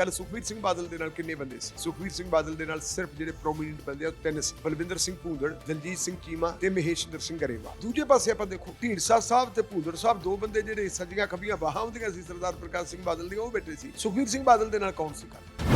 ਕੱਲ ਸੁਖਬੀਰ ਸਿੰਘ ਬਾਦਲ ਦੇ ਨਾਲ ਕਿੰਨੇ ਬੰਦੇ ਸੀ? ਸੁਖਬੀਰ ਸਿੰਘ ਬਾਦਲ ਦੇ ਨਾਲ ਸਿਰਫ ਜਿਹੜੇ ਪ੍ਰੋਮੀਨੈਂਟ ਬੰਦੇ ਆ, ਉਹ ਤਿੰਨ ਸੀ। ਬਲਵਿੰਦਰ ਸਿੰਘ ਭੂੰਦੜ, ਦਲਜੀਤ ਸਿੰਘ ਚੀਮਾ ਤੇ ਮਹੇਸ਼ਿੰਦਰ ਸਿੰਘ ਗਰੇਵਾਲ। ਦੂਜੇ ਪਾਸੇ ਆਪਾਂ ਦੇਖੋ, ਢੀਂਡਸਾ ਸਾਹਿਬ ਤੇ ਭੂੰਦੜ ਸਾਹਿਬ, ਦੋ ਬੰਦੇ ਜਿਹੜੇ ਸੱਜੀਆਂ ਖੱਬੀਆਂ ਬਾਹਾਂ ਹੁੰਦੀਆਂ ਸੀ, ਸਰਦਾਰ ਪ੍ਰਕਾਸ਼ ਸਿੰਘ ਬਾਦਲ ਦੀਆਂ ਉਹ ਬੈਠੇ ਸੀ। ਸੁਖਬੀਰ ਸਿੰਘ ਬਾਦਲ ਦੇ ਨਾਲ ਕੌਣ ਸੀ ਕੱਲ੍ਹ?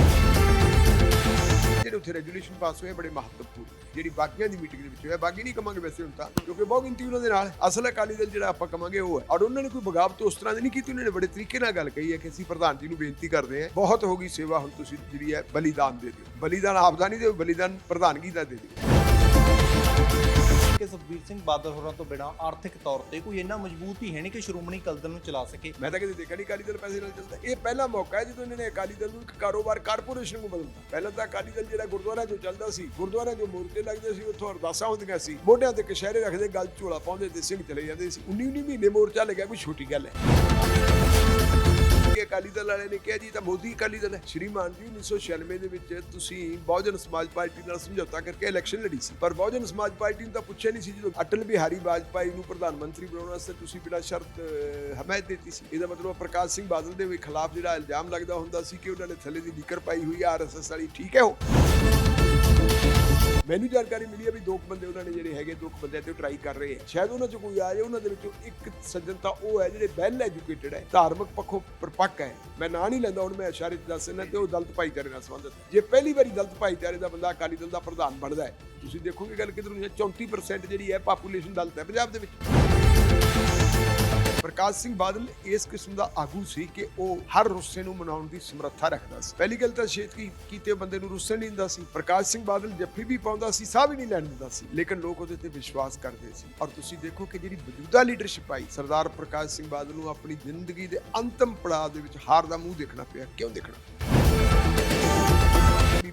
ਜਿਹੜੇ ਉੱਥੇ ਰੈਜੂਲੇਸ਼ਨ ਪਾਸ ਹੋਏ ਬੜੇ ਮਹੱਤਵਪੂਰਨ। ਜਿਹੜੀ ਬਾਕੀਆਂ ਦੀ ਮੀਟਿੰਗ ਦੇ ਵਿੱਚ ਹੋਇਆ ਬਾਕੀ ਨਹੀਂ ਕਮਾਂਗੇ ਵੈਸੇ ਹੁਣ ਤਾਂ, ਕਿਉਂਕਿ ਬਹੁਤ ਗਿਣਤੀ ਉਹਨਾਂ ਦੇ ਨਾਲ। ਅਸਲ ਅਕਾਲੀ ਦਲ ਜਿਹੜਾ ਆਪਾਂ ਕਮਾਂਗੇ ਉਹ ਹੈ। ਔਰ ਉਹਨਾਂ ਨੇ ਕੋਈ ਬਗਾਵਤ ਉਸ ਤਰ੍ਹਾਂ ਦੀ ਨਹੀਂ ਕੀਤੀ, ਉਹਨਾਂ ਨੇ ਬੜੇ ਤਰੀਕੇ ਨਾਲ ਗੱਲ ਕਹੀ ਹੈ ਕਿ ਅਸੀਂ ਪ੍ਰਧਾਨ ਜੀ ਨੂੰ ਬੇਨਤੀ ਕਰਦੇ ਹਾਂ, ਬਹੁਤ ਹੋ ਗਈ ਸੇਵਾ, ਹੁਣ ਤੁਸੀਂ ਜਿਹੜੀ ਹੈ ਬਲੀਦਾਨ ਦੇ ਦਿਓ। ਬਲੀਦਾਨ ਆਪਦਾ ਨਹੀਂ ਦਿਓ, ਬਲੀਦਾਨ ਪ੍ਰਧਾਨਗੀ ਦਾ ਦੇ ਦਿਓ। ਕਿ ਸੁਖਬੀਰ ਸਿੰਘ ਬਾਦਲ ਹੋਰਾਂ ਤੋਂ ਬਿਨਾ ਆਰਥਿਕ ਤੌਰ ਤੇ ਕੋਈ ਇੰਨਾ ਮਜ਼ਬੂਤ ਹੀ ਹੈ ਨਹੀਂ ਕਿ ਸ਼੍ਰੋਮਣੀ ਅਕਾਲੀ ਦਲ ਨੂੰ ਚਲਾ ਸਕੇ। ਮੈਂ ਤਾਂ ਕਦੇ ਦੇਖਿਆ ਨਹੀਂ ਅਕਾਲੀ ਦਲ ਪੈਸੇ ਨਾਲ ਚੱਲਦਾ। ਇਹ ਪਹਿਲਾ ਮੌਕਾ ਹੈ ਜਦੋਂ ਇਹਨਾਂ ਨੇ ਅਕਾਲੀ ਦਲ ਨੂੰ ਇੱਕ ਕਾਰੋਬਾਰ ਕਾਰਪੋਰੇਸ਼ਨ ਨੂੰ ਬਦਲਤਾ। ਪਹਿਲਾਂ ਤਾਂ ਅਕਾਲੀ ਦਲ ਜਿਹੜਾ ਗੁਰਦੁਆਰਾ ਜੋ ਚੱਲਦਾ ਸੀ ਗੁਰਦੁਆਰਾ ਜੋ ਮੂਰਤੇ ਲੱਗਦੇ ਸੀ, ਉੱਥੋਂ ਅਰਦਾਸਾਂ ਹੁੰਦੀਆਂ ਸੀ। ਮੋਢਿਆਂ ਤੇ ਕਸ਼ਹਿਰੇ ਰੱਖਦੇ, ਗੱਲ ਝੋਲਾ ਪਾਉਂਦੇ ਤੇ ਸਿੰਘ ਚਲੇ ਜਾਂਦੇ ਸੀ। 19 19 ਮਹੀਨੇ ਮੋਰਚਾ ਲੱਗਿਆ, ਕੋਈ ਛੋਟੀ ਗੱਲ ਹੈ। ਅਕਾਲੀ ਦਲ ਵਾਲਿਆਂ ਨੇ ਕਿਹਾ ਜੀ ਤਾਂ ਮੋਦੀ ਅਕਾਲੀ ਦਲ ਹੈ। ਸ਼੍ਰੀਮਾਨ ਜੀ 1996 ਦੇ ਵਿੱਚ ਤੁਸੀਂ ਬਹੁਜਨ ਸਮਾਜ ਪਾਰਟੀ ਨਾਲ ਸਮਝੌਤਾ ਕਰਕੇ ਇਲੈਕਸ਼ਨ ਲੜੀ ਸੀ। ਪਰ ਬਹੁਜਨ ਸਮਾਜ ਪਾਰਟੀ ਨੂੰ ਤਾਂ ਪੁੱਛਿਆ ਨਹੀਂ ਸੀ ਜਦੋਂ ਅਟਲ ਬਿਹਾਰੀ ਵਾਜਪਾਈ ਨੂੰ ਪ੍ਰਧਾਨ ਮੰਤਰੀ ਬਣਾਉਣ ਵਾਸਤੇ ਤੁਸੀਂ ਬਿਨਾਂ ਸ਼ਰਤ ਹਮਾਇਤ ਦਿੱਤੀ ਸੀ। ਇਹਦਾ ਮਤਲਬ ਪ੍ਰਕਾਸ਼ ਸਿੰਘ ਬਾਦਲ ਦੇ ਖਿਲਾਫ ਜਿਹੜਾ ਇਲਜ਼ਾਮ ਲੱਗਦਾ ਹੁੰਦਾ ਸੀ ਕਿ ਉਹਨਾਂ ਨੇ ਥੱਲੇ ਦੀ ਨਿਕਰ ਪਾਈ ਹੋਈ ਆ ਆਰਐਸਐਸ ਵਾਲੀ। ਠੀਕ ਹੈ ਉਹ। ਮੈਨੂੰ ਜਾਣਕਾਰੀ ਮਿਲੀ ਹੈ ਵੀ ਦੋ ਕੁ ਬੰਦੇ ਉਹਨਾਂ ਨੇ ਜਿਹੜੇ ਹੈਗੇ, ਦੋ ਕੁ ਬੰਦੇ ਤੇ ਟਰਾਈ ਕਰ ਰਹੇ ਆ ਸ਼ਾਇਦ ਉਹਨਾਂ 'ਚ ਕੋਈ ਆ ਜਾਏ, ਉਹਨਾਂ ਦੇ ਵਿੱਚੋਂ ਇੱਕ ਸੱਜਣ ਤਾਂ ਉਹ ਹੈ ਜਿਹੜੇ ਵੈਲ ਐਜੂਕੇਟਡ ਹੈ, ਧਾਰਮਿਕ ਪੱਖੋਂ ਪਰਪੱਕ ਹੈ। ਮੈਂ ਨਾਂ ਨਹੀਂ ਲੈਂਦਾ, ਹੁਣ ਮੈਂ ਇਸ਼ਾਰੇ 'ਚ ਦੱਸ ਦਿੰਦਾ ਤੇ ਉਹ ਦਲਤ ਭਾਈਚਾਰੇ ਨਾਲ ਸੰਬੰਧਿਤ ਜੇ ਪਹਿਲੀ ਵਾਰੀ ਦਲਤ ਭਾਈਚਾਰੇ ਦਾ ਬੰਦਾ ਅਕਾਲੀ ਦਲ ਦਾ ਪ੍ਰਧਾਨ ਬਣਦਾ ਹੈ, ਤੁਸੀਂ ਦੇਖੋਗੇ ਗੱਲ ਕਿਧਰੋਂ ਨੂੰ 34% ਜਿਹੜੀ ਹੈ ਪਾਪੂਲੇਸ਼ਨ ਦਲਤ ਹੈ ਪੰਜਾਬ ਦੇ ਵਿੱਚ। ਪ੍ਰਕਾਸ਼ ਸਿੰਘ ਬਾਦਲ ਇਸ ਕਿਸਮ ਦਾ ਆਗੂ ਸੀ ਕਿ ਉਹ ਹਰ ਰੁੱਸੇ ਨੂੰ ਮਨਾਉਣ ਦੀ ਸਮਰੱਥਾ ਰੱਖਦਾ ਸੀ। ਪਹਿਲੀ ਗੱਲ ਤਾਂ ਛੇਤ ਕੀ ਕੀਤੇ ਬੰਦੇ ਨੂੰ ਰੁੱਸੇ ਨਹੀਂ ਦਿੰਦਾ ਸੀ। ਪ੍ਰਕਾਸ਼ ਸਿੰਘ ਬਾਦਲ ਜੱਫੀ ਵੀ ਪਾਉਂਦਾ ਸੀ, ਸਾਹ ਵੀ ਨਹੀਂ ਲੈਣ ਦਿੰਦਾ ਸੀ। ਲੇਕਿਨ ਲੋਕ ਉਹਦੇ ਤੇ ਵਿਸ਼ਵਾਸ ਕਰਦੇ ਸੀ। ਔਰ ਤੁਸੀਂ ਦੇਖੋ ਕਿ ਜਿਹੜੀ ਮੌਜੂਦਾ ਲੀਡਰਸ਼ਿਪ ਆਈ, ਸਰਦਾਰ ਪ੍ਰਕਾਸ਼ ਸਿੰਘ ਬਾਦਲ ਨੂੰ ਆਪਣੀ ਜ਼ਿੰਦਗੀ ਦੇ ਅੰਤਮ ਪੜਾਅ ਦੇ ਵਿੱਚ ਹਾਰ ਦਾ ਮੂੰਹ ਦੇਖਣਾ ਪਿਆ। ਕਿਉਂ ਦੇਖਣਾ?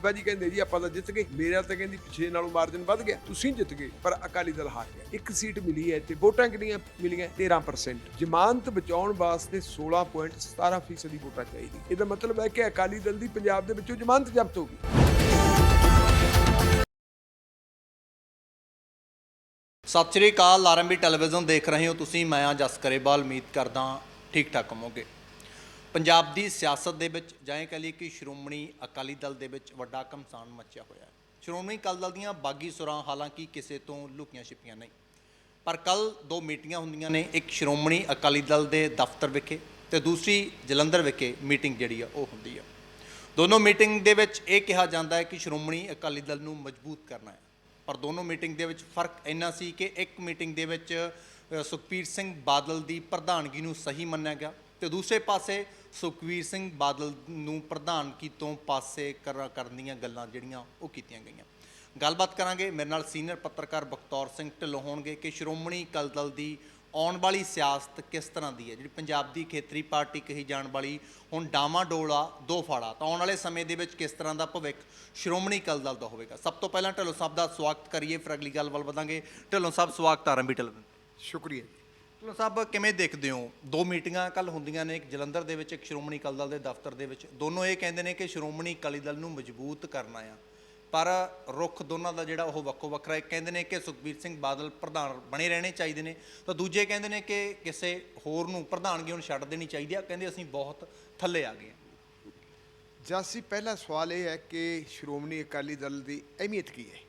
ਬੀਬਾ ਜੀ ਕਹਿੰਦੇ ਜੀ, ਆਪਾਂ ਤਾਂ ਜਿੱਤ ਗਏ। ਮੇਰਾ ਤਾਂ ਕਹਿੰਦੀ ਪਿਛੇ ਨਾਲੋਂ ਮਾਰਜਨ ਵੱਧ ਗਿਆ। ਤੁਸੀਂ ਜਿੱਤ ਗਏ, ਪਰ ਅਕਾਲੀ ਦਲ ਹਾਰ ਗਿਆ। ਇੱਕ ਸੀਟ ਮਿਲੀ ਹੈ ਤੇ ਵੋਟਾਂ ਕਿੰਨੀਆਂ ਮਿਲੀਆਂ? 13% ਜ਼ਮਾਨਤ ਬਚਾਉਣ ਵਾਸਤੇ 16.17% ਫੀਸਦੀ ਵੋਟਾਂ ਚਾਹੀਦੀ। ਇਹਦਾ ਮਤਲਬ ਹੈ ਕਿ ਅਕਾਲੀ ਦਲ ਦੀ ਪੰਜਾਬ ਦੇ ਵਿੱਚੋਂ ਜ਼ਮਾਨਤ ਜ਼ਬਤ ਹੋ ਗਈ। ਸਤਿ ਸ਼੍ਰੀ ਅਕਾਲ ਆਰਐਮਬੀ ਟੈਲੀਵਿਜ਼ਨ ਦੇਖ ਰਹੇ ਹੋ ਤੁਸੀਂ। ਮੈਂ ਆ ਜਸ ਕਰੇਵਾਲ, ਉਮੀਦ ਕਰਦਾ ਠੀਕ ਠਾਕ ਹੋਵੋਗੇ। ਪੰਜਾਬ ਦੀ ਸਿਆਸਤ ਦੇ ਵਿੱਚ ਜਾਂ ਇਹ ਕਹ ਲਈਏ ਕਿ ਸ਼੍ਰੋਮਣੀ ਅਕਾਲੀ ਦਲ ਦੇ ਵਿੱਚ ਵੱਡਾ ਘਮਸਾਨ ਮੱਚਿਆ ਹੋਇਆ ਹੈ। ਸ਼੍ਰੋਮਣੀ ਅਕਾਲੀ ਦਲ ਦੀਆਂ ਬਾਗੀ ਸੁਰਾਂ ਹਾਲਾਂਕਿ ਕਿਸੇ ਤੋਂ ਲੁਕੀਆਂ ਛਿਪੀਆਂ ਨਹੀਂ। ਪਰ ਕੱਲ ਦੋ ਮੀਟਿੰਗਾਂ ਹੁੰਦੀਆਂ ਨੇ ਇੱਕ ਸ਼੍ਰੋਮਣੀ ਅਕਾਲੀ ਦਲ ਦੇ ਦਫ਼ਤਰ ਵਿਖੇ ਤੇ ਦੂਸਰੀ ਜਲੰਧਰ ਵਿਖੇ ਮੀਟਿੰਗ ਜਿਹੜੀ ਆ ਉਹ ਹੁੰਦੀ ਆ। ਦੋਨੋਂ ਮੀਟਿੰਗ ਦੇ ਵਿੱਚ ਇਹ ਕਿਹਾ ਜਾਂਦਾ ਹੈ ਕਿ ਸ਼੍ਰੋਮਣੀ ਅਕਾਲੀ ਦਲ ਨੂੰ ਮਜ਼ਬੂਤ ਕਰਨਾ ਹੈ। ਪਰ ਦੋਨੋਂ ਮੀਟਿੰਗ ਦੇ ਵਿੱਚ ਫ਼ਰਕ ਇੰਨਾ ਸੀ ਕਿ ਇੱਕ ਮੀਟਿੰਗ ਦੇ ਵਿੱਚ ਅ, ਸੁਖਬੀਰ ਸਿੰਘ ਬਾਦਲ ਦੀ ਪ੍ਰਧਾਨਗੀ ਨੂੰ ਸਹੀ ਮੰਨਿਆ ਗਿਆ ਤੇ ਦੂਸਰੇ ਪਾਸੇ ਸੁਖਬੀਰ ਸਿੰਘ ਬਾਦਲ ਨੂੰ ਪ੍ਰਧਾਨਗੀ ਤੋਂ ਪਾਸੇ ਕਰ- ਕਰਨ ਦੀਆਂ ਗੱਲਾਂ ਜਿਹੜੀਆਂ ਉਹ ਕੀਤੀਆਂ ਗਈਆਂ। ਗੱਲਬਾਤ ਕਰਾਂਗੇ। ਮੇਰੇ ਨਾਲ ਸੀਨੀਅਰ ਪੱਤਰਕਾਰ ਬਖਤੌਰ ਸਿੰਘ ਢਿੱਲੋਂ ਹੋਣਗੇ ਕਿ ਸ਼੍ਰੋਮਣੀ ਅਕਾਲੀ ਦਲ ਦੀ ਆਉਣ ਵਾਲੀ ਸਿਆਸਤ ਕਿਸ ਤਰ੍ਹਾਂ ਦੀ ਹੈ? ਜਿਹੜੀ ਪੰਜਾਬ ਦੀ ਖੇਤਰੀ ਪਾਰਟੀ ਕਹੀ ਜਾਣ ਵਾਲੀ ਹੁਣ ਡਾਮਾ ਡੋਲਾ, ਦੋ ਫਾੜਾ, ਤਾਂ ਆਉਣ ਵਾਲੇ ਸਮੇਂ ਦੇ ਵਿੱਚ ਕਿਸ ਤਰ੍ਹਾਂ ਦਾ ਭਵਿੱਖ ਸ਼੍ਰੋਮਣੀ ਅਕਾਲੀ ਦਲ ਦਾ ਹੋਵੇਗਾ? ਸਭ ਤੋਂ ਪਹਿਲਾਂ ਢਿੱਲੋਂ ਸਾਹਿਬ ਦਾ ਸਵਾਗਤ ਕਰੀਏ। ਫਿਰ ਅਗਲੀ ਗੱਲ ਵੱਲ ਵਧਾਂਗੇ। ਢਿੱਲੋਂ ਸਾਹਿਬ, ਸਵਾਗਤ ਆਰੰਭੀ ਟੈਲੀਵਿਜ਼ਨ ਸ਼ੁਕਰੀਆ ਜੀ। ਢਿੱਲੋਂ ਸਾਹਿਬ ਕਿਵੇਂ ਦੇਖਦੇ ਹੋ? ਦੋ ਮੀਟਿੰਗਾਂ ਕੱਲ ਹੁੰਦੀਆਂ ਨੇ ਇੱਕ ਜਲੰਧਰ ਦੇ ਵਿੱਚ ਇੱਕ ਸ਼੍ਰੋਮਣੀ ਅਕਾਲੀ ਦਲ ਦੇ ਦਫ਼ਤਰ ਦੇ ਵਿੱਚ। ਦੋਨੋਂ ਇਹ ਕਹਿੰਦੇ ਨੇ ਕਿ ਸ਼੍ਰੋਮਣੀ ਅਕਾਲੀ ਦਲ ਨੂੰ ਮਜ਼ਬੂਤ ਕਰਨਾ ਆ। ਪਰ ਰੁਖ ਦੋਨਾਂ ਦਾ ਜਿਹੜਾ ਉਹ ਵੱਖੋ ਵੱਖਰਾ ਇੱਕ ਕਹਿੰਦੇ ਨੇ ਕਿ ਸੁਖਬੀਰ ਸਿੰਘ ਬਾਦਲ ਪ੍ਰਧਾਨ ਬਣੇ ਰਹਿਣੇ ਚਾਹੀਦੇ ਨੇ। ਤਾਂ ਦੂਜੇ ਕਹਿੰਦੇ ਨੇ ਕਿ ਕਿਸੇ ਹੋਰ ਨੂੰ ਪ੍ਰਧਾਨਗੀ ਹੁਣ ਛੱਡ ਦੇਣੀ ਚਾਹੀਦੀ ਆ। ਕਹਿੰਦੇ ਅਸੀਂ ਬਹੁਤ ਥੱਲੇ ਆ ਗਏ ਹਾਂ। ਜਾਸੀ ਪਹਿਲਾ ਸਵਾਲ ਇਹ ਹੈ ਕਿ ਸ਼੍ਰੋਮਣੀ ਅਕਾਲੀ ਦਲ ਦੀ ਅਹਿਮੀਅਤ ਕੀ ਹੈ?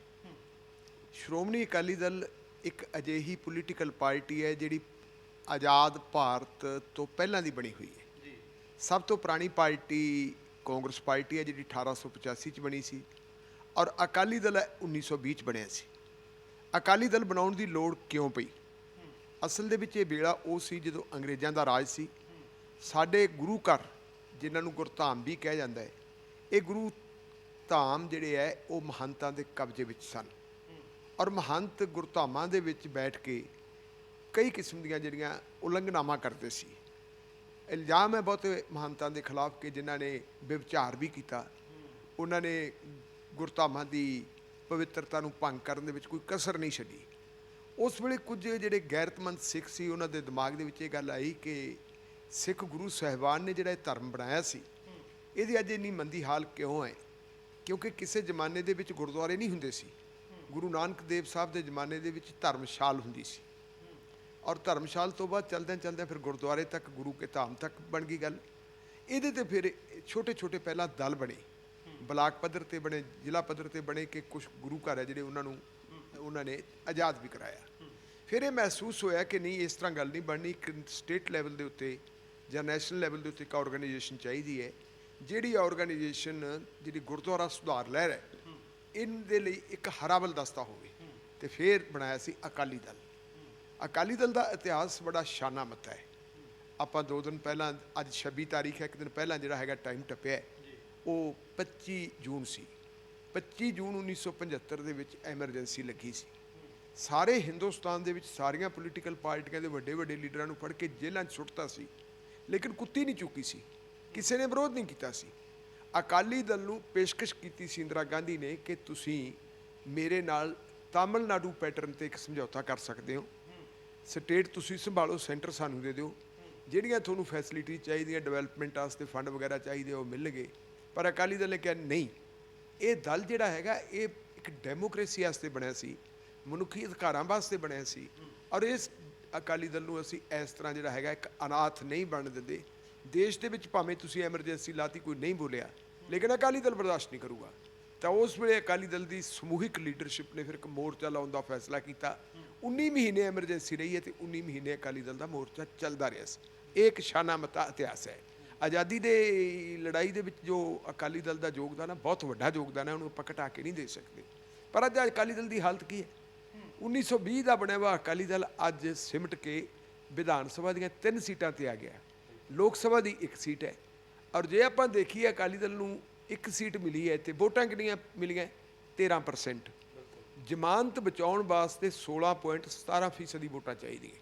ਸ਼੍ਰੋਮਣੀ ਅਕਾਲੀ ਦਲ ਇੱਕ ਅਜਿਹੀ ਪੋਲੀਟੀਕਲ ਪਾਰਟੀ ਹੈ ਜਿਹੜੀ ਆਜ਼ਾਦ ਭਾਰਤ ਤੋਂ ਪਹਿਲਾਂ ਦੀ ਬਣੀ ਹੋਈ ਹੈ। ਸਭ ਤੋਂ ਪੁਰਾਣੀ ਪਾਰਟੀ ਕਾਂਗਰਸ ਪਾਰਟੀ ਹੈ ਜਿਹੜੀ 1885 ਚ ਬਣੀ ਸੀ ਔਰ ਅਕਾਲੀ ਦਲ ਹੈ 1920 ਚ ਬਣਿਆ ਸੀ। ਅਕਾਲੀ ਦਲ ਬਣਾਉਣ ਦੀ ਲੋੜ ਕਿਉਂ ਪਈ? ਅਸਲ ਦੇ ਵਿੱਚ ਇਹ ਵੇਲਾ ਉਹ ਸੀ ਜਦੋਂ ਅੰਗਰੇਜ਼ਾਂ ਦਾ ਰਾਜ ਸੀ। ਸਾਡੇ ਗੁਰੂ ਘਰ ਜਿਨ੍ਹਾਂ ਨੂੰ ਗੁਰਧਾਮ ਵੀ ਕਿਹਾ ਜਾਂਦਾ ਹੈ ਇਹ ਗੁਰੂ ਧਾਮ ਜਿਹੜੇ ਹੈ ਉਹ ਮਹੰਤਾਂ ਦੇ ਕਬਜ਼ੇ ਵਿੱਚ ਸਨ। ਔਰ ਮਹੰਤ ਗੁਰਧਾਮਾਂ ਦੇ ਵਿੱਚ ਬੈਠ ਕੇ ਕਈ ਕਿਸਮ ਦੀਆਂ ਜਿਹੜੀਆਂ ਉਲੰਘਣਾਵਾਂ ਕਰਦੇ ਸੀ। ਇਲਜ਼ਾਮ ਹੈ ਬਹੁਤੇ ਮਹੰਤਾਂ ਦੇ ਖਿਲਾਫ ਕਿ ਜਿਨ੍ਹਾਂ ਨੇ ਵਿਵਚਾਰ ਵੀ ਕੀਤਾ। ਉਹਨਾਂ ਨੇ ਗੁਰਧਾਮਾਂ ਦੀ ਪਵਿੱਤਰਤਾ ਨੂੰ ਭੰਗ ਕਰਨ ਦੇ ਵਿੱਚ ਕੋਈ ਕਸਰ ਨਹੀਂ ਛੱਡੀ। ਉਸ ਵੇਲੇ ਕੁਝ ਜਿਹੜੇ ਗੈਰਤਮੰਦ ਸਿੱਖ ਸੀ, ਉਹਨਾਂ ਦੇ ਦਿਮਾਗ ਦੇ ਵਿੱਚ ਇਹ ਗੱਲ ਆਈ ਕਿ ਸਿੱਖ ਗੁਰੂ ਸਾਹਿਬਾਨ ਨੇ ਜਿਹੜਾ ਇਹ ਧਰਮ ਬਣਾਇਆ ਸੀ, ਇਹਦੀ ਅੱਜ ਇੰਨੀ ਮੰਦੀ ਹਾਲ ਕਿਉਂ ਹੈ? ਕਿਉਂਕਿ ਕਿਸੇ ਜ਼ਮਾਨੇ ਦੇ ਵਿੱਚ ਗੁਰਦੁਆਰੇ ਨਹੀਂ ਹੁੰਦੇ ਸੀ। ਗੁਰੂ ਨਾਨਕ ਦੇਵ ਸਾਹਿਬ ਦੇ ਜ਼ਮਾਨੇ ਦੇ ਵਿੱਚ ਧਰਮਸ਼ਾਲ ਹੁੰਦੀ ਸੀ। ਔਰ ਧਰਮਸ਼ਾਲ ਤੋਂ ਬਾਅਦ ਚਲਦਿਆਂ ਚਲਦਿਆਂ ਫਿਰ ਗੁਰਦੁਆਰੇ ਤੱਕ, ਗੁਰੂ ਕੇ ਧਾਮ ਤੱਕ ਬਣ ਗਈ ਗੱਲ। ਇਹਦੇ ਤੇ ਫਿਰ ਛੋਟੇ ਛੋਟੇ ਪਹਿਲਾਂ ਦਲ ਬਣੇ। ਬਲਾਕ ਪੱਧਰ ਤੇ ਬਣੇ, ਜ਼ਿਲ੍ਹਾ ਪੱਧਰ ਤੇ ਬਣੇ ਕਿ ਕੁਝ ਗੁਰੂ ਘਰ ਹੈ ਜਿਹੜੇ ਉਹਨਾਂ ਨੂੰ, ਉਹਨਾਂ ਨੇ ਆਜ਼ਾਦ ਵੀ ਕਰਾਇਆ। ਫਿਰ ਇਹ ਮਹਿਸੂਸ ਹੋਇਆ ਕਿ ਨਹੀਂ, ਇਸ ਤਰ੍ਹਾਂ ਗੱਲ ਨਹੀਂ ਬਣਨੀ। ਇੱਕ ਸਟੇਟ ਲੈਵਲ ਦੇ ਉੱਤੇ ਜਾਂ ਨੈਸ਼ਨਲ ਲੈਵਲ ਦੇ ਉੱਤੇ ਇੱਕ ਆਰਗੇਨਾਈਜੇਸ਼ਨ ਚਾਹੀਦੀ ਹੈ। ਜਿਹੜੀ ਆਰਗੇਨਾਈਜੇਸ਼ਨ, ਜਿਹੜੀ ਗੁਰਦੁਆਰਾ ਸੁਧਾਰ ਲਹਿਰ ਹੈ, ਇਹਦੇ ਲਈ ਇੱਕ ਹਰਾਵਲ ਦਸਤਾ ਹੋਵੇ। ਤੇ ਫਿਰ ਬਣਾਇਆ ਸੀ ਅਕਾਲੀ ਦਲ। ਅਕਾਲੀ ਦਲ ਦਾ ਇਤਿਹਾਸ ਬੜਾ ਸ਼ਾਨਾ ਸ਼ਾਨਾਮਤ ਹੈ। ਆਪਾਂ ਦੋ ਦਿਨ ਪਹਿਲਾਂ, ਅੱਜ 26 ਤਾਰੀਖ ਹੈ, ਇੱਕ ਦਿਨ ਪਹਿਲਾਂ ਜਿਹੜਾ ਹੈਗਾ ਟਾਈਮ ਟੱਪਿਆ ਉਹ 25 ਜੂਨ ਸੀ। 25 ਜੂਨ 1975 ਦੇ ਵਿੱਚ ਐਮਰਜੈਂਸੀ ਲੱਗੀ ਸੀ। ਸਾਰੇ ਹਿੰਦੁਸਤਾਨ ਦੇ ਵਿੱਚ ਸਾਰੀਆਂ ਪੋਲੀਟੀਕਲ ਪਾਰਟੀਆਂ ਦੇ ਵੱਡੇ ਵੱਡੇ ਲੀਡਰਾਂ ਨੂੰ ਫੜ ਕੇ ਜੇਲ੍ਹਾਂ 'ਚ ਸੁੱਟਤਾ ਸੀ, ਲੇਕਿਨ ਕੁੱਤੀ ਨਹੀਂ ਚੁੱਕੀ ਸੀ। ਕਿਸੇ ਨੇ ਵਿਰੋਧ ਨਹੀਂ ਕੀਤਾ ਸੀ। ਅਕਾਲੀ ਦਲ ਨੂੰ ਪੇਸ਼ਕਸ਼ ਕੀਤੀ ਸੀ ਇੰਦਰਾ ਗਾਂਧੀ ਨੇ ਕਿ ਤੁਸੀਂ ਮੇਰੇ ਨਾਲ ਤਾਮਿਲਨਾਡੂ ਪੈਟਰਨ ਤੇ ਇੱਕ ਸਮਝੌਤਾ ਕਰ ਸਕਦੇ ਹੋ। ਸਟੇਟ ਤੁਸੀਂ ਸੰਭਾਲੋ, ਸੈਂਟਰ ਸਾਨੂੰ ਦੇ ਦਿਓ। ਜਿਹੜੀਆਂ ਤੁਹਾਨੂੰ ਫੈਸਿਲਿਟੀ ਚਾਹੀਦੀਆਂ ਡਿਵੈਲਪਮੈਂਟ ਵਾਸਤੇ ਫੰਡ ਵਗੈਰਾ ਚਾਹੀਦੇ, ਉਹ ਮਿਲ ਗਏ ਪਰ ਅਕਾਲੀ ਦਲ ਨੇ ਕਿਹਾ, ਨਹੀਂ, ਇਹ ਦਲ ਜਿਹੜਾ ਹੈਗਾ, ਇਹ ਇੱਕ ਡੈਮੋਕ੍ਰੇਸੀ ਵਾਸਤੇ ਬਣਿਆ ਸੀ, ਮਨੁੱਖੀ ਅਧਿਕਾਰਾਂ ਵਾਸਤੇ ਬਣਿਆ ਸੀ। ਔਰ ਇਸ ਅਕਾਲੀ ਦਲ ਨੂੰ ਅਸੀਂ ਇਸ ਤਰ੍ਹਾਂ ਜਿਹੜਾ ਹੈਗਾ, ਇੱਕ ਅਨਾਥ ਨਹੀਂ ਬਣ ਦਿੰਦੇ। ਦੇਸ਼ ਦੇ ਵਿੱਚ ਭਾਵੇਂ ਤੁਸੀਂ ਐਮਰਜੈਂਸੀ ਲਾਤੀ, ਕੋਈ ਨਹੀਂ ਬੋਲਿਆ। ਲੇਕਿਨ ਅਕਾਲੀ ਦਲ ਬਰਦਾਸ਼ਤ ਨਹੀਂ ਕਰੂਗਾ। ਤਾਂ ਉਸ ਵੇਲੇ ਅਕਾਲੀ ਦਲ ਦੀ ਸਮੂਹਿਕ ਲੀਡਰਸ਼ਿਪ ਨੇ ਫਿਰ ਇੱਕ ਮੋਰਚਾ ਲਾਉਣ ਦਾ ਫੈਸਲਾ ਕੀਤਾ। 19 ਮਹੀਨੇ ਐਮਰਜੈਂਸੀ ਰਹੀ ਹੈ ਤੇ 19 ਮਹੀਨੇ ਅਕਾਲੀ ਦਲ ਦਾ ਮੋਰਚਾ ਚੱਲਦਾ ਰਿਹਾ ਸੀ। ਇਹ ਇੱਕ ਸ਼ਾਨਾਮਤਾ ਇਤਿਹਾਸ ਹੈ। ਆਜ਼ਾਦੀ ਦੇ ਲੜਾਈ ਦੇ ਵਿੱਚ ਜੋ ਅਕਾਲੀ ਦਲ ਦਾ ਯੋਗਦਾਨ ਹੈ, ਬਹੁਤ ਵੱਡਾ ਯੋਗਦਾਨ ਹੈ, ਉਹਨੂੰ ਆਪਾਂ ਘਟਾ ਕੇ ਨਹੀਂ ਦੇ ਸਕਦੇ। ਪਰ ਅੱਜ ਅਕਾਲੀ ਦਲ ਦੀ ਹਾਲਤ ਕੀ ਹੈ? 1920 ਦਾ ਬਣਿਆ ਹੋਇਆ ਅਕਾਲੀ ਦਲ ਅੱਜ ਸਿਮਟ ਕੇ ਵਿਧਾਨ ਸਭਾ ਦੀਆਂ ਤਿੰਨ ਸੀਟਾਂ ਤੇ ਆ ਗਿਆ ਲੋਕ ਸਭਾ ਦੀ ਇੱਕ ਸੀਟ ਹੈ। ਔਰ ਜੇ ਆਪਾਂ ਦੇਖੀਏ ਅਕਾਲੀ ਦਲ ਨੂੰ ਇੱਕ ਸੀਟ ਮਿਲੀ ਹੈ ਤੇ ਵੋਟਾਂ ਕਿੰਨੀਆਂ ਮਿਲੀਆਂ? 13% ਜ਼ਮਾਨਤ ਬਚਾਉਣ ਵਾਸਤੇ 16.17% ਫੀਸਦੀ ਦੀ ਵੋਟਾਂ ਚਾਹੀਦੀਆਂ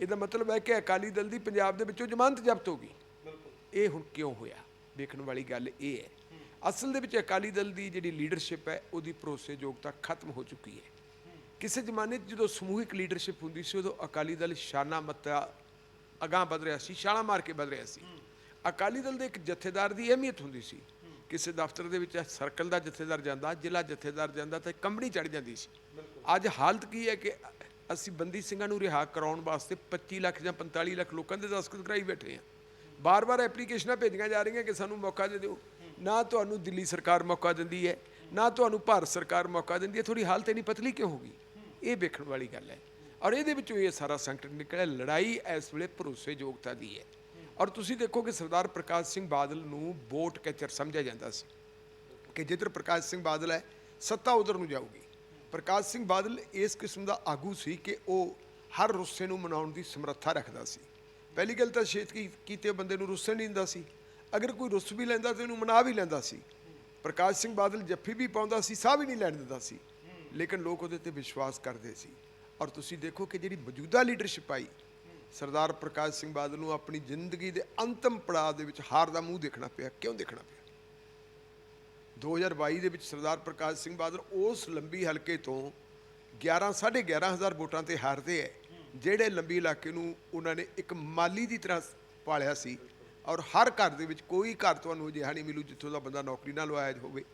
ਇਹਦਾ ਮਤਲਬ ਹੈ ਕਿ ਅਕਾਲੀ ਦਲ ਦੀ ਪੰਜਾਬ ਦੇ ਵਿੱਚੋਂ ਜ਼ਮਾਨਤ ਜ਼ਬਤ ਹੋ ਗਈ। ਇਹ ਹੁਣ ਕਿਉਂ ਹੋਇਆ? ਵੇਖਣ ਵਾਲੀ ਗੱਲ ਇਹ ਹੈ। ਅਸਲ ਦੇ ਵਿੱਚ ਅਕਾਲੀ ਦਲ ਦੀ ਜਿਹੜੀ ਲੀਡਰਸ਼ਿਪ ਹੈ ਉਹਦੀ ਭਰੋਸੇਯੋਗਤਾ ਖਤਮ ਹੋ ਚੁੱਕੀ ਹੈ। ਕਿਸੇ ਜ਼ਮਾਨੇ 'ਚ ਜਦੋਂ ਸਮੂਹਿਕ ਲੀਡਰਸ਼ਿਪ ਹੁੰਦੀ ਸੀ ਉਦੋਂ ਅਕਾਲੀ ਦਲ ਸ਼ਾਨਾ ਮੱਤਾ ਅਗਾਂਹ ਵਧ ਰਿਹਾ ਸੀ ਛਾਲਾਂ ਮਾਰ ਕੇ ਵਧ ਰਿਹਾ ਸੀ। ਅਕਾਲੀ ਦਲ ਦੇ ਇੱਕ ਜਥੇਦਾਰ ਦੀ ਅਹਿਮੀਅਤ ਹੁੰਦੀ ਸੀ। ਕਿਸੇ ਦਫ਼ਤਰ ਦੇ ਵਿੱਚ ਸਰਕਲ ਦਾ ਜਥੇਦਾਰ ਜਾਂਦਾ ਜ਼ਿਲ੍ਹਾ ਜਥੇਦਾਰ ਜਾਂਦਾ ਤਾਂ ਕੰਬਣੀ ਚੜ ਜਾਂਦੀ ਸੀ। ਅੱਜ ਹਾਲਤ ਕੀ ਹੈ ਕਿ ਅਸੀਂ ਬੰਦੀ ਸਿੰਘਾਂ ਨੂੰ ਰਿਹਾ ਕਰਾਉਣ ਵਾਸਤੇ 25 ਲੱਖ ਜਾਂ 45 ਲੱਖ ਲੋਕਾਂ ਦੇ ਦਸਤਖਤ ਕਰਾਈ ਬੈਠੇ ਆ ਬਾਰ-ਬਾਰ ਐਪਲੀਕੇਸ਼ਨਾਂ ਭੇਜੀਆਂ ਜਾ ਰਹੀਆਂ ਕਿ ਸਾਨੂੰ ਮੌਕਾ ਦੇ ਦਿਓ। ਨਾ ਤੁਹਾਨੂੰ ਦਿੱਲੀ ਸਰਕਾਰ ਮੌਕਾ ਦਿੰਦੀ ਹੈ ਨਾ ਤੁਹਾਨੂੰ ਭਾਰਤ ਸਰਕਾਰ ਮੌਕਾ ਦਿੰਦੀ ਹੈ ਥੋੜੀ ਹਾਲਤ ਇੰਨੀ ਪਤਲੀ ਕਿਉਂ ਹੋ ਗਈ? ਇਹ ਵੇਖਣ ਵਾਲੀ ਗੱਲ ਹੈ। ਔਰ ਇਹਦੇ ਵਿੱਚੋਂ ਇਹ ਸਾਰਾ ਸੰਕਟ ਨਿਕਲਿਆ। ਲੜਾਈ ਇਸ ਵੇਲੇ ਭਰੋਸੇਯੋਗਤਾ ਦੀ ਹੈ। ਔਰ ਤੁਸੀਂ ਦੇਖੋ ਕਿ ਸਰਦਾਰ ਪ੍ਰਕਾਸ਼ ਸਿੰਘ ਬਾਦਲ ਨੂੰ ਵੋਟ ਕੈਚਰ ਸਮਝਿਆ ਜਾਂਦਾ ਸੀ ਕਿ ਜਿੱਧਰ ਪ੍ਰਕਾਸ਼ ਸਿੰਘ ਬਾਦਲ ਹੈ, ਸੱਤਾ ਉਧਰ ਨੂੰ ਜਾਊਗੀ। ਪ੍ਰਕਾਸ਼ ਸਿੰਘ ਬਾਦਲ ਇਸ ਕਿਸਮ ਦਾ ਆਗੂ ਸੀ ਕਿ ਉਹ ਹਰ ਰੁੱਸੇ ਨੂੰ ਮਨਾਉਣ ਦੀ ਸਮਰੱਥਾ ਰੱਖਦਾ ਸੀ। ਪਹਿਲੀ ਗੱਲ ਤਾਂ ਛੇਤ ਕੀਤੇ ਬੰਦੇ ਨੂੰ ਰੁੱਸੇ ਨਹੀਂ ਦਿੰਦਾ ਸੀ। ਅਗਰ ਕੋਈ ਰੁੱਸ ਵੀ ਲੈਂਦਾ ਤੇ ਉਹਨੂੰ ਮਨਾ ਵੀ ਲੈਂਦਾ ਸੀ। ਪ੍ਰਕਾਸ਼ ਸਿੰਘ ਬਾਦਲ ਜੱਫੀ ਵੀ ਪਾਉਂਦਾ ਸੀ, ਸਾਹ ਵੀ ਨਹੀਂ ਲੈਣ ਦਿੰਦਾ ਸੀ। ਲੇਕਿਨ ਲੋਕ ਉਹਦੇ ਤੇ ਵਿਸ਼ਵਾਸ ਕਰਦੇ ਸੀ। ਔਰ ਤੁਸੀਂ ਦੇਖੋ ਕਿ ਜਿਹੜੀ ਮੌਜੂਦਾ ਲੀਡਰਸ਼ਿਪ ਆਈ ਸਰਦਾਰ ਪ੍ਰਕਾਸ਼ ਸਿੰਘ ਬਾਦਲ ਨੂੰ ਆਪਣੀ ਜ਼ਿੰਦਗੀ ਦੇ ਅੰਤਮ ਪੜਾਅ ਦੇ ਵਿੱਚ ਹਾਰ ਦਾ ਮੂੰਹ ਦੇਖਣਾ ਪਿਆ। ਕਿਉਂ ਦੇਖਣਾ ਪਿਆ? 2022 ਦੇ ਵਿੱਚ ਸਰਦਾਰ ਪ੍ਰਕਾਸ਼ ਸਿੰਘ ਬਾਦਲ ਉਸ ਲੰਬੀ ਹਲਕੇ ਤੋਂ 11 11.5 ਹਜ਼ਾਰ ਵੋਟਾਂ ਤੇ ਹਾਰਦੇ ਹੈ ਜਿਹੜੇ ਲੰਬੀ ਇਲਾਕੇ ਨੂੰ ਉਹਨਾਂ ਨੇ ਇੱਕ ਮਾਲੀ ਦੀ ਤਰ੍ਹਾਂ ਪਾਲਿਆ ਸੀ ਔਰ ਹਰ ਘਰ ਦੇ ਵਿੱਚ ਕੋਈ ਘਰ ਤੁਹਾਨੂੰ ਅਜਿਹਾ ਨਹੀਂ ਮਿਲੂ ਜਿੱਥੋਂ ਦਾ ਬੰਦਾ ਨੌਕਰੀ ਨਾ ਲਵਾਇਆ ਹੋਵੇ।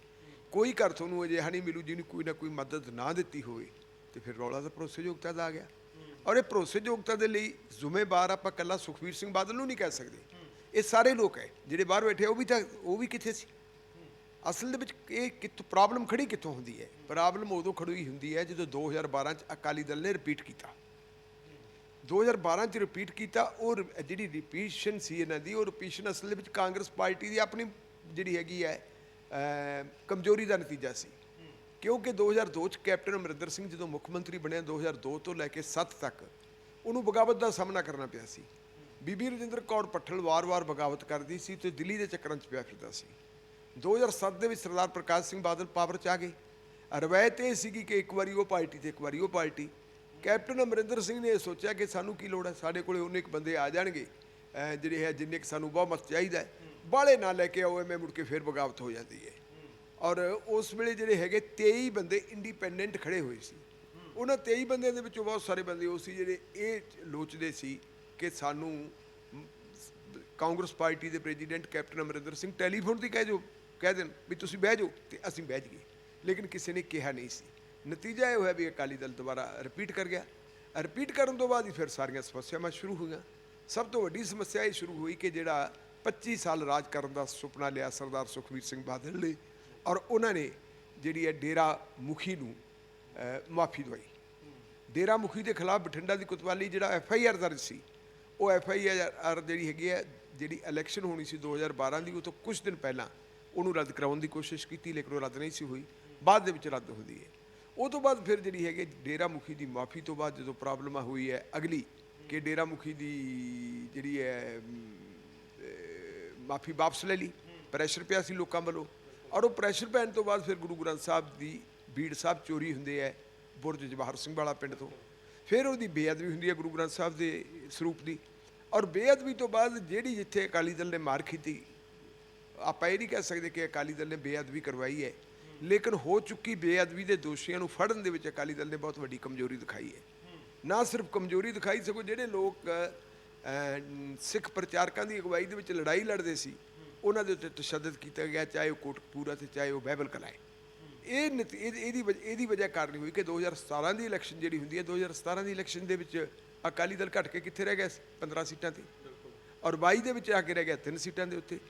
ਕੋਈ ਘਰ ਤੁਹਾਨੂੰ ਅਜਿਹਾ ਨਹੀਂ ਮਿਲੂ ਜਿਹਨੂੰ ਕੋਈ ਨਾ ਕੋਈ ਮਦਦ ਨਾ ਦਿੱਤੀ ਹੋਵੇ। ਤੇ ਫਿਰ ਰੌਲਾ ਤਾਂ ਭਰੋਸੇਯੋਗਤਾ ਦਾ ਆ ਗਿਆ। ਔਰ ਇਹ ਭਰੋਸੇਯੋਗਤਾ ਦੇ ਲਈ ਜ਼ਿੰਮੇਵਾਰ ਆਪਾਂ ਕੱਲਾ ਸੁਖਵੀਰ ਸਿੰਘ ਬਾਦਲ ਨੂੰ ਨਹੀਂ ਕਹਿ ਸਕਦੇ। ਇਹ ਸਾਰੇ ਲੋਕ ਹੈ, ਜਿਹੜੇ ਬਾਹਰ ਬੈਠੇ ਉਹ ਵੀ ਤਾਂ ਉਹ ਵੀ ਕਿੱਥੇ ਸੀ? ਅਸਲ ਦੇ ਵਿੱਚ ਇਹ ਕਿੱਥੋਂ ਪ੍ਰੋਬਲਮ ਖੜੀ ਕਿੱਥੋਂ ਹੁੰਦੀ ਹੈ? ਪ੍ਰੋਬਲਮ ਉਦੋਂ ਖੜੀ ਹੁੰਦੀ ਹੈ ਜਦੋਂ 2012 ਚ ਅਕਾਲੀ ਦਲ ਨੇ ਰਿਪੀਟ ਕੀਤਾ। 2012 ਚ ਰਿਪੀਟ ਕੀਤਾ, ਉਹ ਜਿਹੜੀ ਰਿਪੀਸ਼ਨ ਸੀ ਇਹਨਾਂ ਦੀ, ਉਹ ਰਿਪੀਸ਼ਨ ਅਸਲ ਦੇ ਵਿੱਚ ਕਾਂਗਰਸ ਪਾਰਟੀ ਦੀ ਆਪਣੀ ਜਿਹੜੀ ਹੈਗੀ ਹੈ ਕਮਜ਼ੋਰੀ ਦਾ ਨਤੀਜਾ ਸੀ। ਕਿਉਂਕਿ 2002 ਚ ਕੈਪਟਨ ਅਮਰਿੰਦਰ ਸਿੰਘ ਜਦੋਂ ਮੁੱਖ ਮੰਤਰੀ ਬਣਿਆ 2002 ਤੋਂ ਲੈ ਕੇ 7 ਤੱਕ, ਉਹਨੂੰ ਬਗਾਵਤ ਦਾ ਸਾਹਮਣਾ ਕਰਨਾ ਪਿਆ ਸੀ। ਬੀਬੀ ਰਜਿੰਦਰ ਕੌਰ ਪੱਠਲ ਵਾਰ-ਵਾਰ ਬਗਾਵਤ ਕਰਦੀ ਸੀ ਤੇ ਦਿੱਲੀ ਦੇ ਚੱਕਰਾਂ 'ਚ ਪਿਆ ਫਿਰਦਾ ਸੀ। 2007 ਦੇ ਵਿੱਚ ਸਰਦਾਰ ਪ੍ਰਕਾਸ਼ ਸਿੰਘ ਬਾਦਲ ਪਾਵਰ 'ਚ ਆ ਗਏ। ਰਵਾਇਤ ਇਹ ਸੀਗੀ ਕਿ ਇੱਕ ਵਾਰੀ ਉਹ ਪਾਰਟੀ ਤੇ ਇੱਕ ਵਾਰੀ ਉਹ ਪਾਰਟੀ। ਕੈਪਟਨ ਅਮਰਿੰਦਰ ਸਿੰਘ ਨੇ ਇਹ ਸੋਚਿਆ ਕਿ ਸਾਨੂੰ ਕੀ ਲੋੜ ਹੈ, ਸਾਡੇ ਕੋਲੇ ਉਹਨੇ ਇੱਕ ਬੰਦੇ ਆ ਜਾਣਗੇ ਜਿਹੜੇ ਹੈ, ਜਿੰਨੇ ਕਿ ਸਾਨੂੰ ਬਹੁਮਤ ਚਾਹੀਦਾ ਹੈ। ਬਾਲੇ ਨਾ ਲੈ ਕੇ ਆਓ, ਐਵੇਂ ਮੁੜ ਕੇ ਫਿਰ ਬਗਾਵਤ ਹੋ ਜਾਂਦੀ ਹੈ। ਔਰ ਉਸ ਵੇਲੇ ਜਿਹੜੇ ਹੈਗੇ 23 ਬੰਦੇ ਇੰਡੀਪੈਂਡੈਂਟ ਖੜੇ ਹੋਏ ਸੀ। ਉਹਨਾਂ 23 ਬੰਦਿਆਂ ਦੇ ਵਿੱਚੋਂ ਬਹੁਤ ਸਾਰੇ ਬੰਦੇ ਉਹ ਸੀ ਜਿਹੜੇ ਇਹ ਲੋਚਦੇ ਸੀ ਕਿ ਸਾਨੂੰ ਕਾਂਗਰਸ ਪਾਰਟੀ ਦੇ president captain Amarinder Singh telephone ਤੇ ਕਹਿ ਜੋ ਕਹਿ ਦੇਣ ਵੀ ਤੁਸੀਂ ਬਹਿ ਜਾਓ ਤੇ ਅਸੀਂ ਬਹਿ ਜਾਈਏ। ਲੇਕਿਨ ਕਿਸੇ ਨੇ ਕਿਹਾ ਨਹੀਂ ਸੀ। ਨਤੀਜਾ ਇਹ ਹੋਇਆ ਵੀ ਅਕਾਲੀ ਦਲ ਦੁਬਾਰਾ ਰਿਪੀਟ ਕਰ ਗਿਆ। ਰਿਪੀਟ ਕਰਨ ਤੋਂ ਬਾਅਦ ਹੀ ਫਿਰ ਸਾਰੀਆਂ ਸਮੱਸਿਆਵਾਂ ਸ਼ੁਰੂ ਹੋਈਆਂ। ਸਭ ਤੋਂ ਵੱਡੀ ਸਮੱਸਿਆ ਇਹ ਸ਼ੁਰੂ ਹੋਈ ਕਿ ਜਿਹੜਾ 25 ਸਾਲ ਰਾਜ ਕਰਨ ਦਾ ਸੁਪਨਾ ਲਿਆ ਸਰਦਾਰ ਸੁਖਬੀਰ ਸਿੰਘ ਬਾਦਲ ਨੇ ਔਰ ਉਹਨਾਂ ਨੇ ਜਿਹੜੀ ਹੈ ਡੇਰਾ ਮੁਖੀ ਨੂੰ ਮਾਫੀ ਦਵਾਈ। ਡੇਰਾ ਮੁਖੀ ਦੇ ਖਿਲਾਫ ਬਠਿੰਡਾ ਦੀ ਕੁਤਵਾਲੀ ਜਿਹੜਾ ਐਫ ਆਈ ਆਰ ਦਰਜ ਸੀ, ਉਹ ਐਫ ਆਈ ਆਰ ਜਿਹੜੀ ਹੈਗੀ ਹੈ, ਜਿਹੜੀ ਇਲੈਕਸ਼ਨ ਹੋਣੀ ਸੀ 2012 ਦੀ, ਉਹ ਤੋਂ ਕੁਝ ਦਿਨ ਪਹਿਲਾਂ ਉਹਨੂੰ ਰੱਦ ਕਰਾਉਣ ਦੀ ਕੋਸ਼ਿਸ਼ ਕੀਤੀ, ਲੇਕਿਨ ਉਹ ਰੱਦ ਨਹੀਂ ਸੀ ਹੋਈ। ਬਾਅਦ ਦੇ ਵਿੱਚ ਰੱਦ ਹੁੰਦੀ ਹੈ। ਉਹ ਤੋਂ ਬਾਅਦ ਫਿਰ ਜਿਹੜੀ ਹੈਗੀ ਡੇਰਾ ਮੁਖੀ ਦੀ ਮਾਫੀ ਤੋਂ ਬਾਅਦ ਜਦੋਂ ਪ੍ਰੋਬਲਮ ਹੋਈ ਹੈ ਅਗਲੀ ਕਿ ਡੇਰਾ ਮੁਖੀ ਦੀ ਜਿਹੜੀ ਹੈ ਮਾਫੀ ਵਾਪਸ ਲੈ ਲਈ, ਪ੍ਰੈਸ਼ਰ ਪਿਆ ਸੀ ਲੋਕਾਂ ਵੱਲੋਂ। ਔਰ ਉਹ ਪ੍ਰੈਸ਼ਰ ਪੈਣ ਤੋਂ ਬਾਅਦ ਫਿਰ ਗੁਰੂ ਗ੍ਰੰਥ ਸਾਹਿਬ ਦੀ ਬੀੜ ਸਾਹਿਬ ਚੋਰੀ ਹੁੰਦੇ ਹੈ, ਬੁਰਜ ਜਵਾਹਰ ਸਿੰਘ ਵਾਲਾ ਪਿੰਡ ਤੋਂ। ਫਿਰ ਉਹਦੀ ਬੇਅਦਬੀ ਹੁੰਦੀ ਹੈ ਗੁਰੂ ਗ੍ਰੰਥ ਸਾਹਿਬ ਦੇ ਸਰੂਪ ਦੀ। ਔਰ ਬੇਅਦਬੀ ਤੋਂ ਬਾਅਦ ਜਿਹੜੀ ਜਿੱਥੇ ਅਕਾਲੀ ਦਲ ਨੇ ਮਾਰ ਕੀਤੀ ਆਪਾਂ ਇਹ ਨਹੀਂ ਕਹਿ ਸਕਦੇ ਕਿ ਅਕਾਲੀ ਦਲ ਨੇ ਬੇਅਦਬੀ ਕਰਵਾਈ ਹੈ। ਲੇਕਿਨ ਹੋ ਚੁੱਕੀ ਬੇਅਦਬੀ ਦੇ ਦੋਸ਼ੀਆਂ ਨੂੰ ਫੜਨ ਦੇ ਵਿੱਚ ਅਕਾਲੀ ਦਲ ਨੇ ਬਹੁਤ ਵੱਡੀ ਕਮਜ਼ੋਰੀ ਦਿਖਾਈ ਹੈ। ਨਾ ਸਿਰਫ ਕਮਜ਼ੋਰੀ ਦਿਖਾਈ, ਸਗੋਂ ਜਿਹੜੇ ਲੋਕ ਸਿੱਖ ਪ੍ਰਚਾਰਕਾਂ ਦੀ ਅਗਵਾਈ ਦੇ ਵਿੱਚ ਲੜਾਈ ਲੜਦੇ ਸੀ ਉਹਨਾਂ ਦੇ ਉੱਤੇ ਤਸ਼ੱਦਦ ਕੀਤਾ ਗਿਆ, ਚਾਹੇ ਉਹ ਕੋਟਕਪੂਰਾ ਤੇ ਚਾਹੇ ਉਹ ਬਹਿਬਲ ਕਲਾਏ ਇਹ ਨਤੀ- ਇਹਦੀ ਇਹਦੀ ਵਜ- ਇਹਦੀ ਵਜ੍ਹਾ ਕਾਰਨ ਹੋਈ ਕਿ 2017 ਦੀ ਇਲੈਕਸ਼ਨ ਜਿਹੜੀ ਹੁੰਦੀ ਹੈ 2017 ਦੀ ਇਲੈਕਸ਼ਨ ਦੇ ਵਿੱਚ ਅਕਾਲੀ ਦਲ ਘਟ ਕੇ ਕਿੱਥੇ ਰਹਿ ਗਿਆ ਸੀ? 15 ਸੀਟਾਂ ਤੇ। ਔਰ 22 ਦੇ ਵਿੱਚ ਆ ਕੇ ਰਹਿ ਗਿਆ, ਤਿੰਨ ਸੀਟਾਂ ਦੇ ਉੱਤੇ।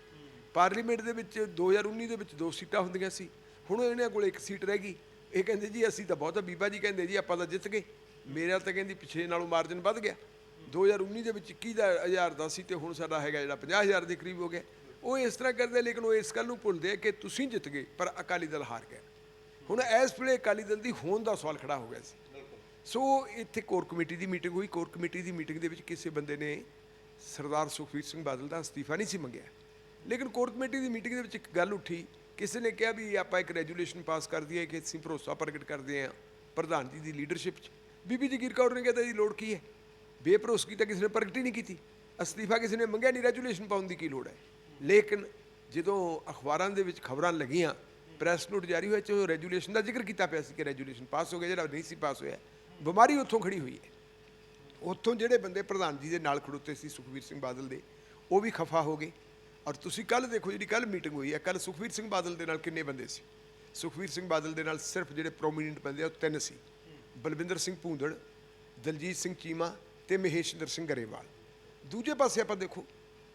ਪਾਰਲੀਮੈਂਟ ਦੇ ਵਿੱਚ 2019 ਦੇ ਵਿੱਚ ਦੋ ਸੀਟਾਂ ਹੁੰਦੀਆਂ ਸੀ। ਹੁਣ ਇਹਨਾਂ ਕੋਲ ਇੱਕ ਸੀਟ ਰਹਿ ਗਈ। ਇਹ ਕਹਿੰਦੇ ਜੀ, ਅਸੀਂ ਤਾਂ ਬਹੁਤਾ ਬੀਬਾ ਜੀ ਕਹਿੰਦੇ ਜੀ, ਆਪਾਂ ਤਾਂ ਜਿੱਤ ਗਏ। ਮੇਰੇ ਤਾਂ ਕਹਿੰਦੀ ਪਿਛੇ ਨਾਲੋਂ ਮਾਰਜਨ ਵੱਧ ਗਿਆ। 2019 ਦੇ ਵਿੱਚ 21000 ਦਾ ਸੀ ਤੇ ਹੁਣ ਸਾਡਾ ਹੈਗਾ ਜਿਹੜਾ 50000 ਦੇ ਕਰੀਬ ਹੋ ਗਿਆ। ਉਹ ਇਸ ਤਰ੍ਹਾਂ ਕਰਦੇ ਲੇਕਿਨ ਉਹ ਇਸ ਗੱਲ ਨੂੰ ਭੁੱਲਦੇ ਆ ਕਿ ਤੁਸੀਂ ਜਿੱਤ ਗਏ ਪਰ ਅਕਾਲੀ ਦਲ ਹਾਰ ਗਿਆ। ਹੁਣ ਇਸ ਵੇਲੇ ਅਕਾਲੀ ਦਲ ਦੀ ਹੋਣ ਦਾ ਸਵਾਲ ਖੜਾ ਹੋ ਗਿਆ ਸੀ। ਸੋ ਇੱਥੇ ਕੋਰ ਕਮੇਟੀ ਦੀ ਮੀਟਿੰਗ ਹੋਈ। ਕੋਰ ਕਮੇਟੀ ਦੀ ਮੀਟਿੰਗ ਦੇ ਵਿੱਚ ਕਿਸੇ ਬੰਦੇ ਨੇ ਸਰਦਾਰ ਸੁਖਬੀਰ ਸਿੰਘ ਬਾਦਲ ਦਾ ਅਸਤੀਫਾ ਨਹੀਂ ਸੀ ਮੰਗਿਆ। ਲੇਕਿਨ ਕੋਰ ਕਮੇਟੀ ਦੀ ਮੀਟਿੰਗ ਦੇ ਵਿੱਚ ਇੱਕ ਗੱਲ ਉੱਠੀ। ਕਿਸੇ ਨੇ ਕਿਹਾ ਵੀ ਆਪਾਂ ਇੱਕ ਰੈਜੂਲੇਸ਼ਨ ਪਾਸ ਕਰ ਦਈਏ ਕਿ ਅਸੀਂ ਭਰੋਸਾ ਪ੍ਰਗਟ ਕਰਦੇ ਹਾਂ ਪ੍ਰਧਾਨ ਜੀ ਦੀ ਲੀਡਰਸ਼ਿਪ 'ਚ। ਬੀਬੀ ਜਗੀਰ ਕੌਰ ਨੇ ਕਿਹਾ ਇਹਦੀ ਲੋੜ ਕੀ ਹੈ? ਬੇਭਰੋਸਗੀ ਤਾਂ ਕਿਸੇ ਨੇ ਪ੍ਰਗਟ ਹੀ ਨਹੀਂ ਕੀਤੀ। ਅਸਤੀਫਾ ਕਿਸੇ ਨੇ ਮੰਗਿਆ ਨਹੀਂ ਰੈਜੂਲੇਸ਼ਨ ਪਾਉਣ ਦੀ ਕੀ ਲੋੜ ਹੈ? ਲੇਕਿਨ ਜਦੋਂ ਅਖਬਾਰਾਂ ਦੇ ਵਿੱਚ ਖਬਰਾਂ ਲੱਗੀਆਂ, ਪ੍ਰੈਸ ਨੋਟ ਜਾਰੀ ਹੋਇਆ ਚੋ ਰੈਜੂਲੇਸ਼ਨ ਦਾ ਜ਼ਿਕਰ ਕੀਤਾ ਪਿਆ ਸੀ ਕਿ ਰੈਜੂਲੇਸ਼ਨ ਪਾਸ ਹੋ ਗਿਆ, ਜਿਹੜਾ ਨਹੀਂ ਸੀ ਪਾਸ ਹੋਇਆ, ਬਿਮਾਰੀ ਉੱਥੋਂ ਖੜੀ ਹੋਈ ਹੈ। ਉੱਥੋਂ ਜਿਹੜੇ ਬੰਦੇ ਪ੍ਰਧਾਨ ਜੀ ਦੇ ਨਾਲ ਖੜੋਤੇ ਸੀ, ਸੁਖਵੀਰ ਸਿੰਘ ਬਾਦਲ ਦੇ, ਉਹ ਵੀ ਖਫਾ ਹੋ ਗਏ। ਔਰ ਤੁਸੀਂ ਕੱਲ ਦੇਖੋ ਜਿਹੜੀ ਕੱਲ ਮੀਟਿੰਗ ਹੋਈ ਹੈ ਕੱਲ ਸੁਖਵੀਰ ਸਿੰਘ ਬਾਦਲ ਦੇ ਨਾਲ ਕਿੰਨੇ ਬੰਦੇ ਸੀ? ਸੁਖਵੀਰ ਸਿੰਘ ਬਾਦਲ ਦੇ ਨਾਲ ਸਿਰਫ ਜਿਹੜੇ ਪ੍ਰੋਮੀਨੈਂਟ ਬੰਦੇ ਆ, ਉਹ ਤਿੰਨ ਸੀ। ਬਲਵਿੰਦਰ ਸਿੰਘ ਭੂੰਦੜ, ਦਲਜੀਤ ਸਿੰਘ ਚੀਮਾ ਤੇ ਮਹੇਸ਼ਿੰਦਰ ਸਿੰਘ ਗਰੇਵਾਲ। ਦੂਜੇ ਪਾਸੇ ਆਪਾਂ ਦੇਖੋ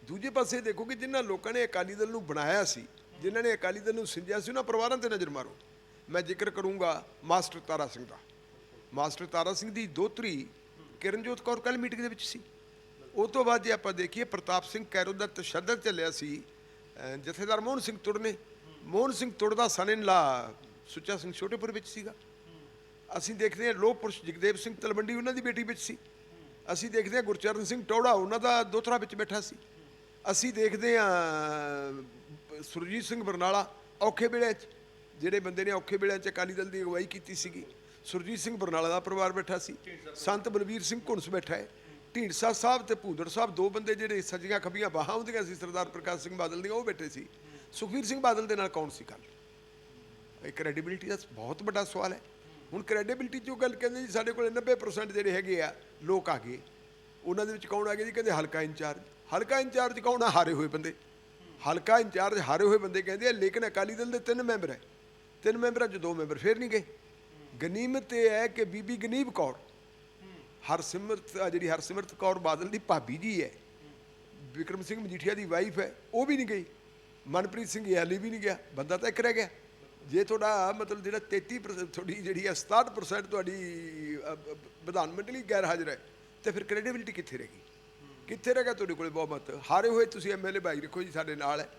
ਦੂਜੇ ਪਾਸੇ ਦੇਖੋ ਕਿ ਜਿਨ੍ਹਾਂ ਲੋਕਾਂ ਨੇ ਅਕਾਲੀ ਦਲ ਨੂੰ ਬਣਾਇਆ ਸੀ, ਜਿਨ੍ਹਾਂ ਨੇ ਅਕਾਲੀ ਦਲ ਨੂੰ ਸਿੰਜਿਆ ਸੀ, ਉਹਨਾਂ ਪਰਿਵਾਰਾਂ ਤੇ ਨਜ਼ਰ ਮਾਰੋ। ਮੈਂ ਜ਼ਿਕਰ ਕਰੂੰਗਾ ਮਾਸਟਰ ਤਾਰਾ ਸਿੰਘ ਦਾ। ਮਾਸਟਰ ਤਾਰਾ ਸਿੰਘ ਦੀ ਦੋਤਰੀ ਕਿਰਨਜੋਤ ਕੌਰ ਕੱਲ ਮੀਟਿੰਗ ਦੇ ਵਿੱਚ ਸੀ। ਉਹ ਤੋਂ ਬਾਅਦ ਜੇ ਆਪਾਂ ਦੇਖੀਏ, ਪ੍ਰਤਾਪ ਸਿੰਘ ਕੈਰੋ ਦਾ ਤਸ਼ੱਦਦ ਚੱਲਿਆ ਸੀ ਜਥੇਦਾਰ ਮੋਹਨ ਸਿੰਘ ਤੁੜ ਨੇ। ਮੋਹਨ ਸਿੰਘ ਤੁੜ ਦਾ ਸਨ ਲਾ ਸੁੱਚਾ ਸਿੰਘ ਛੋਟੇਪੁਰ ਵਿੱਚ ਸੀਗਾ। ਅਸੀਂ ਦੇਖਦੇ ਹਾਂ ਲੋਹ ਪੁਰਸ਼ ਜਗਦੇਵ ਸਿੰਘ ਤਲਵੰਡੀ ਉਹਨਾਂ ਦੀ ਬੇਟੀ ਵਿੱਚ ਸੀ। ਅਸੀਂ ਦੇਖਦੇ ਹਾਂ ਗੁਰਚਰਨ ਸਿੰਘ ਟੌੜਾ ਉਹਨਾਂ ਦਾ ਦੋਤਰਾ ਵਿੱਚ ਬੈਠਾ ਸੀ। ਅਸੀਂ ਦੇਖਦੇ ਹਾਂ ਸੁਰਜੀਤ ਸਿੰਘ ਬਰਨਾਲਾ ਔਖੇ ਵੇਲੇ 'ਚ, ਜਿਹੜੇ ਬੰਦੇ ਨੇ ਔਖੇ ਵੇਲੇ 'ਚ ਅਕਾਲੀ ਦਲ ਦੀ ਅਗਵਾਈ ਕੀਤੀ ਸੀਗੀ। ਸੁਰਜੀਤ ਸਿੰਘ ਬਰਨਾਲਾ ਦਾ ਪਰਿਵਾਰ ਬੈਠਾ ਸੀ। ਸੰਤ ਬਲਵੀਰ ਸਿੰਘ ਘੁੰਸ ਬੈਠਾ ਹੈ। ਢੀਂਡਸਾ ਸਾਹਿਬ ਤੇ ਭੂੰਦੜ ਸਾਹਿਬ ਦੋ ਬੰਦੇ ਜਿਹੜੇ ਸੱਜੀਆਂ ਖੱਬੀਆਂ ਬਾਹਾਂ ਹੁੰਦੀਆਂ ਸੀ, ਸਰਦਾਰ ਪ੍ਰਕਾਸ਼ ਸਿੰਘ ਬਾਦਲ ਦੀਆਂ, ਉਹ ਬੈਠੇ ਸੀ। ਸੁਖਵੀਰ ਸਿੰਘ ਬਾਦਲ ਦੇ ਨਾਲ ਕੌਣ ਸੀ ਕੱਲ ਇਹ ਕ੍ਰੈਡੀਬਿਲਿਟੀ ਦਾ ਬਹੁਤ ਵੱਡਾ ਸਵਾਲ ਹੈ। ਹੁਣ ਕ੍ਰੈਡੀਬਿਲਿਟੀ ਜੋ ਗੱਲ ਕਹਿੰਦੇ ਜੀ, ਸਾਡੇ ਕੋਲ 90% ਜਿਹੜੇ ਹੈਗੇ ਆ, ਲੋਕ ਆ ਗਏ। ਉਹਨਾਂ ਦੇ ਵਿੱਚ ਕੌਣ ਆ ਗਏ ਜੀ? ਕਹਿੰਦੇ ਹਲਕਾ ਇੰਚਾਰਜ। ਹਲਕਾ ਇੰਚਾਰਜ ਕੌਣ ਆ? ਹਾਰੇ ਹੋਏ ਬੰਦੇ। ਹਲਕਾ ਇੰਚਾਰਜ ਹਾਰੇ ਹੋਏ ਬੰਦੇ ਕਹਿੰਦੇ ਆ, ਲੇਕਿਨ ਅਕਾਲੀ ਦਲ ਦੇ ਤਿੰਨ ਮੈਂਬਰ ਹੈ। ਤਿੰਨ ਮੈਂਬਰਾਂ ਚ ਦੋ ਮੈਂਬਰ ਫੇਰ ਨਹੀਂ ਗਏ। ਗਨੀਮਤ ਇਹ ਹੈ ਕਿ ਬੀਬੀ ਗਨੀਬ ਕੌਰ, ਹਰਸਿਮਰਤ ਜਿਹੜੀ ਹਰਸਿਮਰਤ ਕੌਰ ਬਾਦਲ ਦੀ ਭਾਬੀ ਜੀ ਹੈ, ਵਿਕਰਮ ਸਿੰਘ ਮਜੀਠੀਆ ਦੀ ਵਾਈਫ ਹੈ, ਉਹ ਵੀ ਨਹੀਂ ਗਈ। ਮਨਪ੍ਰੀਤ ਸਿੰਘ ਯਾਲੀ ਵੀ ਨਹੀਂ ਗਿਆ। ਬੰਦਾ ਤਾਂ ਇੱਕ ਰਹਿ ਗਿਆ। ਜੇ ਤੁਹਾਡਾ ਮਤਲਬ ਜਿਹੜਾ 33% ਤੁਹਾਡੀ ਜਿਹੜੀ ਹੈ 67% ਤੁਹਾਡੀ ਵਿਧਾਨ ਮੰਡਲੀ ਗੈਰ ਹਾਜ਼ਰ ਹੈ, ਤੇ ਫਿਰ ਕ੍ਰੈਡੀਬਿਲਿਟੀ ਕਿੱਥੇ ਰਹਿ ਗਈ? ਕਿੱਥੇ ਰਹਿ ਗਿਆ ਤੁਹਾਡੇ ਕੋਲੇ ਬਹੁਮਤ ਹਾਰੇ ਹੋਏ ਤੁਸੀਂ ਐਮਐਲਏ ਭਾਈ ਰੱਖੋ ਜੀ ਸਾਡੇ ਨਾਲ ਹੈ।